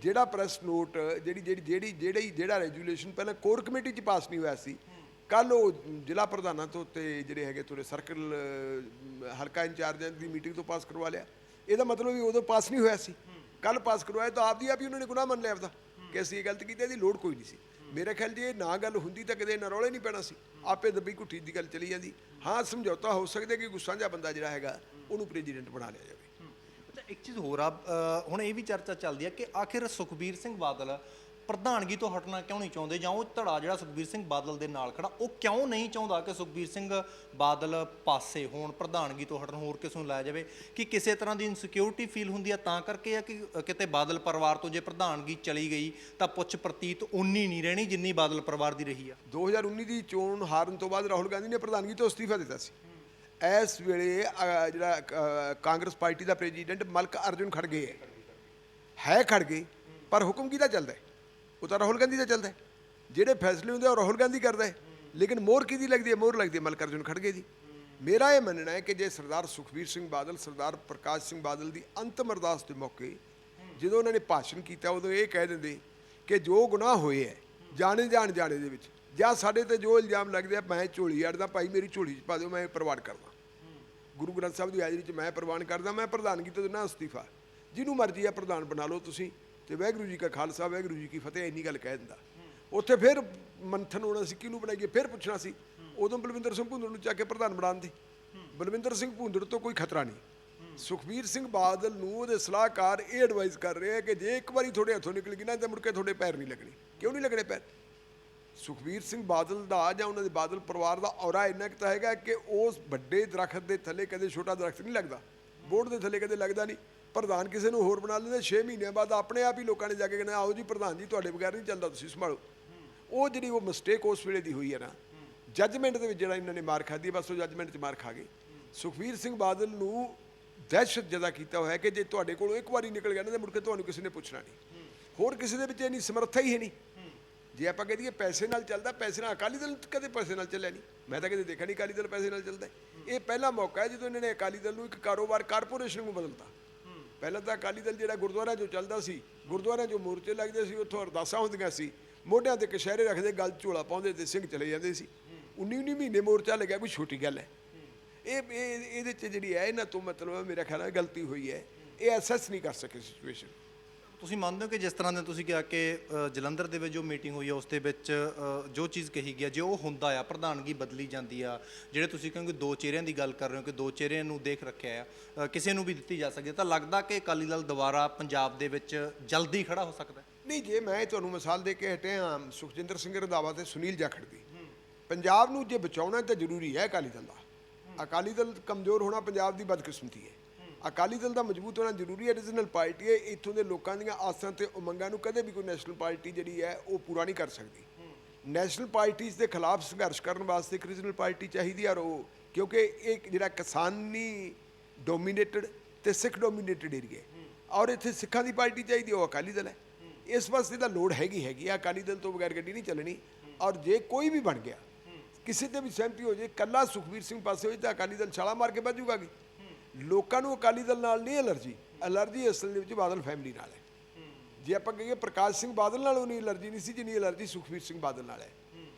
ਜਿਹੜਾ ਪ੍ਰੈਸ ਨੋਟ ਜਿਹੜੀ ਜਿਹੜੀ ਜਿਹੜੀ ਜਿਹੜੀ, ਜਿਹੜਾ ਰੈਜੂਲੇਸ਼ਨ ਪਹਿਲਾਂ ਕੋਰ ਕਮੇਟੀ 'ਚ ਪਾਸ ਨਹੀਂ ਹੋਇਆ ਸੀ। ਕੱਲ ਉਹ ਜ਼ਿਲ੍ਹਾ ਪ੍ਰਧਾਨਾਂ ਤੋਂ ਤੇ ਜਿਹੜੇ ਹੈਗੇ ਤੁਹਾਡੇ ਸਰਕਲ ਹਲਕਾ ਇੰਚਾਰਜਾਂ ਦੀ ਮੀਟਿੰਗ ਤੋਂ ਪਾਸ ਕਰਵਾ ਲਿਆ। ਇਹਦਾ ਮਤਲਬ ਵੀ ਉਦੋਂ ਪਾਸ ਨਹੀਂ ਹੋਇਆ ਸੀ। ਕੱਲ ਪਾਸ ਕਰਵਾਇਆ ਤਾਂ ਆਪਦੀ ਆਪ ਹੀ ਉਹਨਾਂ ਨੇ ਗੁਨਾਹ ਮੰਨ ਲਿਆ ਆਪਦਾ ਕਿ ਅਸੀਂ ਇਹ ਗਲਤ ਕੀਤੀ, ਇਹਦੀ ਲੋੜ ਕੋਈ ਨਹੀਂ ਸੀ। ਮੇਰੇ ਖਿਆਲ ਜੇ ਇਹ ਨਾ ਗੱਲ ਹੁੰਦੀ ਤਾਂ ਕਦੇ ਨਰੋਲੇ ਨਹੀਂ ਪੈਣਾ ਸੀ। ਆਪੇ ਦੱਬੀ ਘੁੱਠੀ ਦੀ ਗੱਲ ਚਲੀ ਜਾਂਦੀ। ਹਾਂ, ਸਮਝੌਤਾ ਹੋ ਸਕਦਾ ਕਿ ਗੁੱਸਾ ਜਿਹਾ ਬੰਦਾ ਜਿਹੜਾ ਹੈਗਾ, ਉਹਨੂੰ ਪ੍ਰੈਜ਼ੀਡੈਂਟ ਬਣਾ ਲਿਆ ਜਾਵੇ। ਇੱਕ ਚੀਜ਼ ਹੋਰ ਆ ਅ, ਹੁਣ ਇਹ ਵੀ ਚਰਚਾ ਚੱਲਦੀ ਹੈ ਕਿ ਆਖਿਰ ਸੁਖਬੀਰ ਸਿੰਘ ਬਾਦਲ ਪ੍ਰਧਾਨਗੀ ਤੋਂ ਹਟਣਾ ਕਿਉਂ ਨਹੀਂ ਚਾਹੁੰਦੇ ਜਾਂ ਉਹ ਧੜਾ ਜਿਹੜਾ ਸੁਖਬੀਰ ਸਿੰਘ ਬਾਦਲ ਦੇ ਨਾਲ ਖੜਾ ਉਹ ਕਿਉਂ ਨਹੀਂ ਚਾਹੁੰਦਾ ਕਿ ਸੁਖਬੀਰ ਸਿੰਘ ਬਾਦਲ ਪਾਸੇ ਹੋਣ ਪ੍ਰਧਾਨਗੀ ਤੋਂ ਹਟਣ ਹੋਰ ਕਿਸੇ ਨੂੰ ਲਾਇਆ ਜਾਵੇ? ਕਿ ਕਿਸੇ ਤਰ੍ਹਾਂ ਦੀ ਇਨਸਿਕਿਉਰਿਟੀ ਫੀਲ ਹੁੰਦੀ ਆ ਤਾਂ ਕਰਕੇ ਆ ਕਿ ਅ, ਕਿਤੇ ਬਾਦਲ ਪਰਿਵਾਰ ਤੋਂ ਜੇ ਪ੍ਰਧਾਨਗੀ ਚਲੀ ਗਈ ਤਾਂ ਪੁੱਛ ਪ੍ਰਤੀਤ ਉਨੀ ਨਹੀਂ ਰਹਿਣੀ ਜਿੰਨੀ ਬਾਦਲ ਪਰਿਵਾਰ ਦੀ ਰਹੀ ਆ। 2019 ਦੀ ਚੋਣ ਹਾਰਨ ਤੋਂ ਬਾਅਦ ਰਾਹੁਲ ਗਾਂਧੀ ਨੇ ਪ੍ਰਧਾਨਗੀ ਤੋਂ ਅਸਤੀਫਾ ਦਿੱਤਾ ਸੀ। ਇਸ ਵੇਲੇ ਅਹ, ਜਿਹੜਾ ਅਹ, ਕਾਂਗਰਸ ਪਾਰਟੀ ਦਾ ਪ੍ਰੈਜ਼ੀਡੈਂਟ ਮਲਕ ਅਰਜੁਨ ਖੜਗੇ ਹੈ। ਹੈ ਖੜਗੇ ਪਰ ਹੁਕਮ ਕਿਹਦਾ ਚੱਲਦਾ ਹੈ? ਉਹ ਤਾਂ ਰਾਹੁਲ ਗਾਂਧੀ ਦਾ ਚੱਲਦਾ ਹੈ। ਜਿਹੜੇ ਫੈਸਲੇ ਹੁੰਦੇ ਆ ਉਹ ਰਾਹੁਲ ਗਾਂਧੀ ਕਰਦਾ ਹੈ। ਲੇਕਿਨ ਮੋਹਰ ਕਿਹਦੀ ਲੱਗਦੀ ਹੈ? ਮੋਹਰ ਲੱਗਦੀ ਹੈ ਮਲਕ ਅਰਜੁਨ ਖੜਗੇ ਦੀ। ਮੇਰਾ ਇਹ ਮੰਨਣਾ ਹੈ ਕਿ ਜੇ ਸਰਦਾਰ ਸੁਖਬੀਰ ਸਿੰਘ ਬਾਦਲ ਸਰਦਾਰ ਪ੍ਰਕਾਸ਼ ਸਿੰਘ ਬਾਦਲ ਦੀ ਅੰਤਮ ਅਰਦਾਸ ਦੇ ਮੌਕੇ ਜਦੋਂ ਉਹਨਾਂ ਨੇ ਭਾਸ਼ਣ ਕੀਤਾ ਉਦੋਂ ਇਹ ਕਹਿ ਦਿੰਦੇ ਕਿ ਜੋ ਗੁਨਾਹ ਹੋਏ ਹੈ ਜਾਣੇ ਜਾਣ ਜਾਣੇ ਦੇ ਵਿੱਚ ਜਾਂ ਸਾਡੇ ਤੇ ਜੋ ਇਲਜ਼ਾਮ ਲੱਗਦੇ ਆ, ਮੈਂ ਝੋਲੀ ਅੜਦਾ ਭਾਈ ਮੇਰੀ ਝੋਲੀ 'ਚ ਪਾ ਦਿਓ, ਮੈਂ ਪ੍ਰਵਾਨ ਕਰਦਾ। ਗੁਰੂ ਗ੍ਰੰਥ ਸਾਹਿਬ ਦੀ ਹਾਜ਼ਰੀ 'ਚ ਮੈਂ ਪ੍ਰਵਾਨ ਕਰਦਾ, ਮੈਂ ਪ੍ਰਧਾਨਗੀ ਤੋਂ ਦਿੰਦਾ ਅਸਤੀਫਾ। ਜਿਹਨੂੰ ਮਰਜ਼ੀ ਆ ਪ੍ਰਧਾਨ ਬਣਾ ਲਓ ਤੁਸੀਂ, ਤੇ ਵਾਹਿਗੁਰੂ ਜੀ ਕਾ ਖਾਲਸਾ, ਵਾਹਿਗੁਰੂ ਜੀ ਕੀ ਫਤਿਹ, ਇੰਨੀ ਗੱਲ ਕਹਿ ਦਿੰਦਾ। ਉੱਥੇ ਫਿਰ ਮੰਥਨ ਹੋਣਾ ਸੀ, ਕਿਹਨੂੰ ਬਣਾਈਏ, ਫਿਰ ਪੁੱਛਣਾ ਸੀ। ਉਦੋਂ ਬਲਵਿੰਦਰ ਸਿੰਘ ਭੁੰਦੜ ਨੂੰ ਚੱਕ ਕੇ ਪ੍ਰਧਾਨ ਬਣਾਉਣ ਦੀ। ਬਲਵਿੰਦਰ ਸਿੰਘ ਭੁੰਦੜ ਤੋਂ ਕੋਈ ਖਤਰਾ ਨਹੀਂ। ਸੁਖਬੀਰ ਸਿੰਘ ਬਾਦਲ ਨੂੰ ਉਹਦੇ ਸਲਾਹਕਾਰ ਇਹ ਐਡਵਾਈਸ ਕਰ ਰਹੇ ਆ ਕਿ ਜੇ ਇੱਕ ਵਾਰੀ ਤੁਹਾਡੇ ਹੱਥੋਂ ਨਿਕਲ ਗਈ ਨਾ, ਤਾਂ ਮੁੜ ਕੇ ਤੁਹਾਡੇ ਪੈਰ ਨਹੀਂ ਲੱਗਣੇ। ਕਿਉਂ ਨਹੀਂ ਲੱਗਣੇ ਪੈਰ? ਸੁਖਬੀਰ ਸਿੰਘ ਬਾਦਲ ਦਾ ਜਾਂ ਉਹਨਾਂ ਦੇ ਬਾਦਲ ਪਰਿਵਾਰ ਦਾ ਔਰਾ ਇੰਨਾ ਕੁ ਤਾਂ ਹੈਗਾ ਕਿ ਉਸ ਵੱਡੇ ਦਰਖਤ ਦੇ ਥੱਲੇ ਕਦੇ ਛੋਟਾ ਦਰਖਤ ਨਹੀਂ ਲੱਗਦਾ। ਬੋਰਡ ਦੇ ਥੱਲੇ ਕਦੇ ਲੱਗਦਾ ਨਹੀਂ। ਪ੍ਰਧਾਨ ਕਿਸੇ ਨੂੰ ਹੋਰ ਬਣਾ ਲੈਂਦੇ 6 ਮਹੀਨਿਆਂ ਬਾਅਦ ਆਪਣੇ ਆਪ ਹੀ ਲੋਕਾਂ ਨੇ ਜਾ ਕੇ ਕਹਿੰਦੇ ਆਓ ਜੀ, ਪ੍ਰਧਾਨ ਜੀ, ਤੁਹਾਡੇ ਬਗੈਰ ਨਹੀਂ ਚੱਲਦਾ, ਤੁਸੀਂ ਸੰਭਾਲੋ। ਉਹ ਜਿਹੜੀ ਉਹ ਮਿਸਟੇਕ ਉਸ ਵੇਲੇ ਦੀ ਹੋਈ ਹੈ ਨਾ ਜੱਜਮੈਂਟ ਦੇ ਵਿੱਚ ਜਿਹੜਾ ਇਹਨਾਂ ਨੇ ਮਾਰ ਖਾਧੀ, ਬਸ ਉਹ ਜੱਜਮੈਂਟ 'ਚ ਮਾਰ ਖਾ ਗਏ। ਸੁਖਬੀਰ ਸਿੰਘ ਬਾਦਲ ਨੂੰ ਦਹਿਸ਼ਤ ਜਦਾ ਕੀਤਾ ਹੋਇਆ ਕਿ ਜੇ ਤੁਹਾਡੇ ਕੋਲੋਂ ਇੱਕ ਵਾਰੀ ਨਿਕਲ ਗਿਆ ਨਾ, ਤਾਂ ਮੁੜ ਕੇ ਤੁਹਾਨੂੰ ਕਿਸੇ ਨੇ ਪੁੱਛਣਾ ਨਹੀਂ। ਹੋਰ ਕਿਸੇ ਦੇ ਵਿੱਚ ਇੰਨੀ ਸਮਰੱਥਾ ਹੀ ਹੈ ਨਹੀਂ। ਜੇ ਆਪਾਂ ਕਹਿ ਦਈਏ ਪੈਸੇ ਨਾਲ ਚੱਲਦਾ, ਪੈਸੇ ਨਾਲ ਅਕਾਲੀ ਦਲ ਕਦੇ ਪੈਸੇ ਨਾਲ ਚੱਲਿਆ ਨਹੀਂ। ਮੈਂ ਤਾਂ ਕਦੇ ਦੇਖਿਆ ਨਹੀਂ ਅਕਾਲੀ ਦਲ ਪੈਸੇ ਨਾਲ ਚੱਲਦਾ ਇਹ ਪਹਿਲਾ ਮੌਕਾ ਹੈ ਜਦੋਂ ਇਹਨਾਂ ਨੇ ਅਕਾਲੀ ਦਲ ਨੂੰ ਇੱਕ ਕਾਰੋਬਾਰ ਕਾਰਪੋਰੇਸ਼ਨ ਨੂੰ ਬਦਲਤਾ। ਪਹਿਲਾਂ ਤਾਂ ਅਕਾਲੀ ਦਲ ਜਿਹੜਾ ਗੁਰਦੁਆਰਾ ਜੋ ਚੱਲਦਾ ਸੀ, ਗੁਰਦੁਆਰਾ ਜੋ ਮੋਰਚੇ ਲੱਗਦੇ ਸੀ, ਉੱਥੋਂ ਅਰਦਾਸਾਂ ਹੁੰਦੀਆਂ ਸੀ। ਮੋਢਿਆਂ ਤੇ ਕਸ਼ਹਿਰੇ ਰੱਖਦੇ, ਗੱਲ ਝੋਲਾ ਪਾਉਂਦੇ ਤੇ ਸਿੰਘ ਚਲੇ ਜਾਂਦੇ ਸੀ। 19 19 ਮਹੀਨੇ ਮੋਰਚਾ ਲੱਗਿਆ, ਕੋਈ ਛੋਟੀ ਗੱਲ ਹੈ। ਇਹ ਇਹ, ਇਹਦੇ ਚ ਜਿਹੜੀ ਹੈ, ਇਹਨਾਂ ਤੋਂ ਮਤਲਬ ਮੇਰਾ ਖਿਆਲ ਹੈ ਗਲਤੀ ਹੋਈ ਹੈ। ਇਹ ਐਸੈਸ ਨਹੀਂ ਕਰ ਸਕੇ ਸਿਚੁਏਸ਼ਨ ਤੁਸੀਂ ਮੰਨਦੇ ਹੋ ਕਿ ਜਿਸ ਤਰ੍ਹਾਂ ਦੇ ਤੁਸੀਂ ਕਿਹਾ ਕਿ ਅ, ਜਲੰਧਰ ਦੇ ਵਿੱਚ ਜੋ ਮੀਟਿੰਗ ਹੋਈ ਆ ਉਸ ਦੇ ਵਿੱਚ ਅ, ਜੋ ਚੀਜ਼ ਕਹੀ ਗਈ ਆ ਜੇ ਉਹ ਹੁੰਦਾ ਆ ਪ੍ਰਧਾਨਗੀ ਬਦਲੀ ਜਾਂਦੀ ਆ ਜਿਹੜੇ ਤੁਸੀਂ ਕਹਿੰਦੇ ਦੋ ਚਿਹਰਿਆਂ ਦੀ ਗੱਲ ਕਰ ਰਹੇ ਹੋ ਕਿ ਦੋ ਚਿਹਰਿਆਂ ਨੂੰ ਦੇਖ ਰੱਖਿਆ ਆ ਅ, ਕਿਸੇ ਨੂੰ ਵੀ ਦਿੱਤੀ ਜਾ ਸਕਦੀ ਹੈ ਤਾਂ ਲੱਗਦਾ ਕਿ ਅਕਾਲੀ ਦਲ ਦੁਬਾਰਾ ਪੰਜਾਬ ਦੇ ਵਿੱਚ ਜਲਦੀ ਖੜਾ ਹੋ ਸਕਦਾ ਹੈ? ਨਹੀਂ ਜੇ ਮੈਂ ਤੁਹਾਨੂੰ ਮਿਸਾਲ ਦੇ ਕੇ ਹਟਿਆ ਸੁਖਜਿੰਦਰ ਸਿੰਘ ਰੰਧਾਵਾ ਤੇ ਸੁਨੀਲ ਜਾਖੜ ਦੀ ਪੰਜਾਬ ਨੂੰ ਜੇ ਬਚਾਉਣਾ ਤਾਂ ਜ਼ਰੂਰੀ ਹੈ ਅਕਾਲੀ ਦਲ ਦਾ। ਅਕਾਲੀ ਦਲ ਕਮਜ਼ੋਰ ਹੋਣਾ ਪੰਜਾਬ ਦੀ ਬਦਕਿਸਮਤੀ ਹੈ। ਅਕਾਲੀ ਦਲ ਦਾ ਮਜ਼ਬੂਤ ਹੋਣਾ ਜ਼ਰੂਰੀ ਹੈ ਰੀਜਨਲ ਪਾਰਟੀ ਹੈ, ਇੱਥੋਂ ਦੇ ਲੋਕਾਂ ਦੀਆਂ ਆਸਾਂ ਤੇ ਉਮੰਗਾਂ ਨੂੰ ਕਦੇ ਵੀ ਕੋਈ ਨੈਸ਼ਨਲ ਪਾਰਟੀ ਜਿਹੜੀ ਹੈ, ਉਹ ਪੂਰਾ ਨਹੀਂ ਕਰ ਸਕਦੀ। ਨੈਸ਼ਨਲ ਪਾਰਟੀਆਂ ਦੇ ਖਿਲਾਫ ਸੰਘਰਸ਼ ਕਰਨ ਵਾਸਤੇ ਇੱਕ ਰੀਜਨਲ ਪਾਰਟੀ ਚਾਹੀਦੀ ਹੈ ਔਰ ਉਹ, ਕਿਉਂਕਿ ਇਹ ਜਿਹੜਾ ਕਿਸਾਨੀ ਡੋਮੀਨੇਟਡ ਤੇ ਸਿੱਖ ਡੋਮੀਨੇਟਡ ਏਰੀਆ ਔਰ ਇੱਥੇ ਸਿੱਖਾਂ ਦੀ ਪਾਰਟੀ ਚਾਹੀਦੀ ਉਹ ਅਕਾਲੀ ਦਲ ਹੈ। ਇਸ ਵਾਸਤੇ ਤਾਂ ਲੋੜ ਹੈਗੀ ਹੈਗੀ ਆ ਅਕਾਲੀ ਦਲ ਤੋਂ ਬਗੈਰ ਗੱਡੀ ਨਹੀਂ ਚੱਲਣੀ। ਔਰ ਜੇ ਕੋਈ ਵੀ ਬਣ ਗਿਆ, ਕਿਸੇ ਤੇ ਵੀ ਸਹਿਮਤੀ ਹੋ ਜੇ, ਕੱਲਾ ਸੁਖਬੀਰ ਸਿੰਘ ਪਾਸੇ ਹੋਈ ਤਾਂ ਅਕਾਲੀ ਦਲ ਛਾਲਾ ਮਾਰ ਕੇ ਬਹਿ ਜਾਊਗਾ ਗੀ ਲੋਕਾਂ ਨੂੰ ਅਕਾਲੀ ਦਲ ਨਾਲ ਨਹੀਂ ਅਲਰਜੀ ਅਲਰਜੀ ਅਸਲ ਦੇ ਵਿੱਚ ਬਾਦਲ ਫੈਮਿਲੀ ਨਾਲ ਹੈ। ਜੇ ਆਪਾਂ ਕਹੀਏ ਪ੍ਰਕਾਸ਼ ਸਿੰਘ ਬਾਦਲ ਨਾਲ ਉਨੀ ਅਲਰਜੀ ਨਹੀਂ ਸੀ ਜਿੰਨੀ ਅਲਰਜੀ ਸੁਖਬੀਰ ਸਿੰਘ ਬਾਦਲ ਨਾਲ ਹੈ।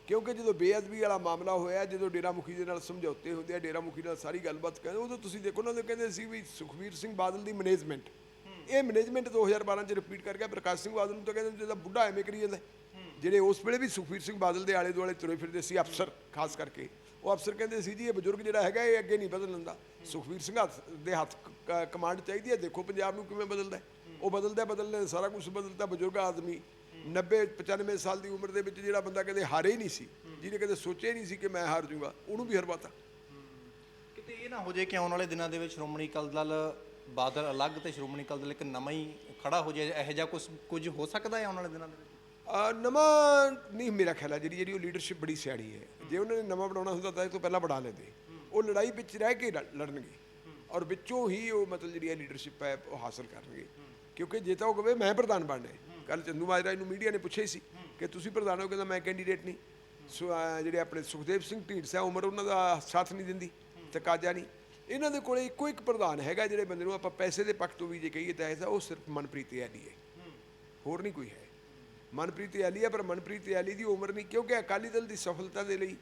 ਕਿਉਂਕਿ ਜਦੋਂ ਬੇਅਦਬੀ ਵਾਲਾ ਮਾਮਲਾ ਹੋਇਆ, ਜਦੋਂ ਡੇਰਾ ਮੁਖੀ ਦੇ ਨਾਲ ਸਮਝੌਤੇ ਹੁੰਦੇ ਆ ਡੇਰਾ ਮੁਖੀ ਨਾਲ ਸਾਰੀ ਗੱਲਬਾਤ ਕਹਿੰਦੇ ਉਦੋਂ ਤੁਸੀਂ ਦੇਖੋ ਉਹਨਾਂ ਦੇ ਕਹਿੰਦੇ ਸੀ ਵੀ ਸੁਖਬੀਰ ਸਿੰਘ ਬਾਦਲ ਦੀ ਮੈਨੇਜਮੈਂਟ। ਇਹ ਮੈਨੇਜਮੈਂਟ 2012 ਚ ਰਿਪੀਟ ਕਰ ਗਿਆ, ਪ੍ਰਕਾਸ਼ ਸਿੰਘ ਬਾਦਲ ਨੂੰ ਤਾਂ ਕਹਿੰਦੇ ਜਿਹਦਾ ਬੁੱਢਾ ਐਵੇਂ ਕਰੀ ਜਾਂਦਾ। ਜਿਹੜੇ ਉਸ ਵੇਲੇ ਵੀ ਸੁਖਬੀਰ ਸਿੰਘ ਬਾਦਲ ਦੇ ਆਲੇ ਦੁਆਲੇ ਤੁਰੇ ਫਿਰਦੇ ਸੀ ਅਫਸਰ, ਖਾਸ ਕਰਕੇ। ਉਹ ਅਫਸਰ ਕਹਿੰਦੇ ਸੀ ਜੀ, ਇਹ ਬਜ਼ੁਰਗ ਜਿਹੜਾ ਹੈਗਾ, ਇਹ ਅੱਗੇ ਨਹੀਂ ਬਦਲ ਲੈਂਦਾ ਸੁਖਬੀਰ ਸਿੰਘ ਹੱਥ ਦੇ ਹੱਥ ਕਮਾਂਡ ਚਾਹੀਦੀ ਹੈ, ਦੇਖੋ ਪੰਜਾਬ ਨੂੰ ਕਿਵੇਂ ਬਦਲਦਾ ਉਹ ਬਦਲਦਾ ਬਦਲਦਾ ਸਾਰਾ ਕੁਝ ਬਦਲਦਾ, ਬਜ਼ੁਰਗ ਆਦਮੀ। 90 95 ਸਾਲ ਦੀ ਉਮਰ ਦੇ ਵਿੱਚ ਜਿਹੜਾ ਬੰਦਾ ਕਦੇ ਹਾਰੇ ਹੀ ਨਹੀਂ ਸੀ, ਜਿਹਨੇ ਕਦੇ ਸੋਚਿਆ ਹੀ ਨਹੀਂ ਸੀ ਕਿ ਮੈਂ ਹਾਰ ਜਾਊਂਗਾ ਉਹਨੂੰ ਵੀ ਹਰਵਾਤਾ। ਕਿਤੇ ਇਹ ਨਾ ਹੋ ਜਾਏ ਕਿ ਆਉਣ ਵਾਲੇ ਦਿਨਾਂ ਦੇ ਵਿੱਚ ਸ਼੍ਰੋਮਣੀ ਅਕਾਲੀ ਦਲ ਬਾਦਲ ਅਲੱਗ ਤੇ ਸ਼੍ਰੋਮਣੀ ਅਕਾਲੀ ਦਲ ਇੱਕ ਨਵਾਂ ਹੀ ਖੜਾ ਹੋ ਜਾਏ, ਇਹੋ ਜਿਹਾ ਕੁਝ ਕੁਝ ਹੋ ਸਕਦਾ ਹੈ ਆਉਣ ਵਾਲੇ ਦਿਨਾਂ ਦੇ ਵਿੱਚ? ਨਵਾਂ ਨਹੀਂ ਮੇਰਾ ਖਿਆਲ ਹੈ ਜਿਹੜੀ ਜਿਹੜੀ ਉਹ ਲੀਡਰਸ਼ਿਪ ਬੜੀ ਸਿਆਣੀ ਹੈ। ਜੇ ਉਹਨਾਂ ਨੇ ਨਵਾਂ ਬਣਾਉਣਾ ਹੁੰਦਾ ਤਾਂ ਇਹ ਤੋਂ ਪਹਿਲਾਂ ਬਣਾ ਲੈਂਦੇ। ਉਹ ਲੜਾਈ ਵਿੱਚ ਰਹਿ ਕੇ ਲੜ- ਲੜਨਗੇ। ਔਰ ਵਿੱਚੋਂ ਹੀ ਉਹ ਮਤਲਬ ਜਿਹੜੀ ਹੈ ਲੀਡਰਸ਼ਿਪ ਹੈ, ਉਹ ਹਾਸਲ ਕਰਨਗੇ। ਕਿਉਂਕਿ ਜੇ ਤਾਂ ਉਹ ਕਹੇ, ਮੈਂ ਪ੍ਰਧਾਨ ਬਣਨਾ ਹੈ। ਕੱਲ ਚੰਦੂ ਮਾਜਰਾ ਨੂੰ ਮੀਡੀਆ ਨੇ ਪੁੱਛਿਆ ਸੀ ਕਿ ਤੁਸੀਂ ਪ੍ਰਧਾਨ ਹੋ, ਕਹਿੰਦਾ ਮੈਂ ਕੈਂਡੀਡੇਟ ਨਹੀਂ। ਸੋ ਜਿਹੜੇ ਆਪਣੇ ਸੁਖਦੇਵ ਸਿੰਘ ਢੀਂਡਸਾ ਉਮਰ ਉਹਨਾਂ ਦਾ ਸਾਥ ਨਹੀਂ ਦਿੰਦੀ, ਤਕਾਜਾ ਨਹੀਂ। ਇਹਨਾਂ ਦੇ ਕੋਲੇ ਇੱਕੋ ਇੱਕ ਪ੍ਰਧਾਨ ਹੈਗਾ, ਜਿਹੜੇ ਬੰਦੇ ਨੂੰ ਆਪਾਂ ਪੈਸੇ ਦੇ ਪੱਖ ਤੋਂ ਵੀ ਜੇ ਕਹੀਏ ਤਾਂ ਐਸਾ ਉਹ ਸਿਰਫ ਮਨਪ੍ਰੀਤ ਯਾਲੀ ਹੈ। ਹੋਰ ਨਹੀਂ ਕੋਈ ਹੈ। ਮਨਪ੍ਰੀਤ ਯਾਲੀ ਹੈ ਪਰ ਮਨਪ੍ਰੀਤ ਯਾਲੀ ਦੀ ਉਮਰ ਨਹੀਂ ਕਿਉਂਕਿ ਅਕਾਲੀ ਦਲ ਦੀ ਸਫਲਤਾ ਦੇ ਲਈ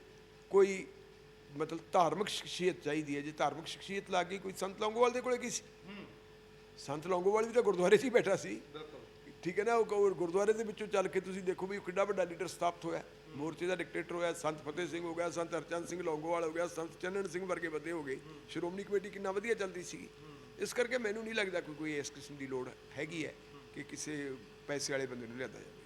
ਕੋਈ ਮਤਲਬ ਧਾਰਮਿਕ ਸ਼ਖਸੀਅਤ ਚਾਹੀਦੀ ਹੈ। ਜੇ ਧਾਰਮਿਕ ਸ਼ਖਸੀਅਤ ਲੱਗ ਗਈ ਕੋਈ ਸੰਤ ਲੌਂਗੋਵਾਲ ਦੇ ਕੋਲੇ ਕੀ ਸੀ? ਸੰਤ ਲੌਂਗੋਵਾਲ ਵੀ ਤਾਂ ਗੁਰਦੁਆਰੇ 'ਚ ਹੀ ਬੈਠਾ ਸੀ। ਠੀਕ ਹੈ ਨਾ ਉਹ ਗੁਰਦੁਆਰੇ ਦੇ ਵਿੱਚੋਂ ਚੱਲ ਕੇ ਤੁਸੀਂ ਦੇਖੋ ਵੀ ਕਿੰਨਾ ਵੱਡਾ ਲੀਡਰ ਸਥਾਪਿਤ ਹੋਇਆ। ਮੋਰਚੇ ਦਾ ਡਿਕਟੇਟਰ ਹੋਇਆ ਸੰਤ ਫਤਿਹ ਸਿੰਘ ਹੋ ਗਿਆ ਸੰਤ ਹਰਚੰਦ ਸਿੰਘ ਲੌਂਗੋਵਾਲ ਹੋ ਗਿਆ ਸੰਤ ਚੰਨਣ ਸਿੰਘ ਵਰਗੇ ਬੰਦੇ ਹੋ ਗਏ। ਸ਼੍ਰੋਮਣੀ ਕਮੇਟੀ ਕਿੰਨਾ ਵਧੀਆ ਚੱਲਦੀ ਸੀ ਇਸ ਕਰਕੇ ਮੈਨੂੰ ਨਹੀਂ ਲੱਗਦਾ ਕੋਈ ਕੋਈ ਇਸ ਕਿਸਮ ਦੀ ਲੋੜ ਹੈਗੀ ਹੈ। ਕਿ ਕਿਸੇ ਪੈਸੇ ਵਾਲੇ ਬੰਦੇ ਨੂੰ ਲਿਆਂਦਾ ਜਾਵੇ।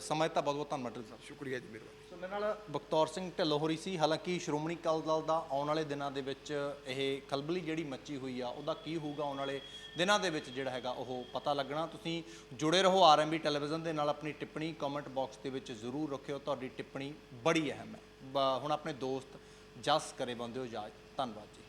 ਸਮਾਂ ਤਾਂ ਬਹੁਤ ਬਹੁਤ ਧੰਨਵਾਦ ਢਿੱਲੋਂ ਸਾਹਿਬ। ਸ਼ੁਕਰੀਆ ਜੀ ਮਿਹਰਬਾਨੀ। ਸੋ ਮੇਰੇ ਨਾਲ ਬਖਤੌਰ ਸਿੰਘ ਢਿੱਲੋਂ ਹੋਰੀ ਸੀ। ਹਾਲਾਂਕਿ ਸ਼੍ਰੋਮਣੀ ਅਕਾਲੀ ਦਲ ਦਾ ਆਉਣ ਵਾਲੇ ਦਿਨਾਂ ਦੇ ਵਿੱਚ ਇਹ ਖਲਬਲੀ ਜਿਹੜੀ ਮੱਚੀ ਹੋਈ ਆ ਉਹਦਾ ਕੀ ਹੋਊਗਾ ਆਉਣ ਵਾਲੇ ਦਿਨਾਂ ਦੇ ਵਿੱਚ ਜਿਹੜਾ ਹੈਗਾ ਉਹ ਪਤਾ ਲੱਗਣਾ। ਤੁਸੀਂ ਜੁੜੇ ਰਹੋ ਆਰਐਮਬੀ ਟੈਲੀਵਿਜ਼ਨ ਦੇ ਨਾਲ ਆਪਣੀ ਟਿੱਪਣੀ ਕਮੈਂਟ ਬਾਕਸ ਦੇ ਵਿੱਚ ਜ਼ਰੂਰ ਰੱਖਿਓ। ਤੁਹਾਡੀ ਟਿੱਪਣੀ ਬੜੀ ਅਹਿਮ ਹੈ। ਬ- ਹੁਣ ਆਪਣੇ ਦੋਸਤ ਜਸ ਕਰੇ ਬੰਦੇ ਹੋ ਜਾ ਧੰਨਵਾਦ ਜੀ।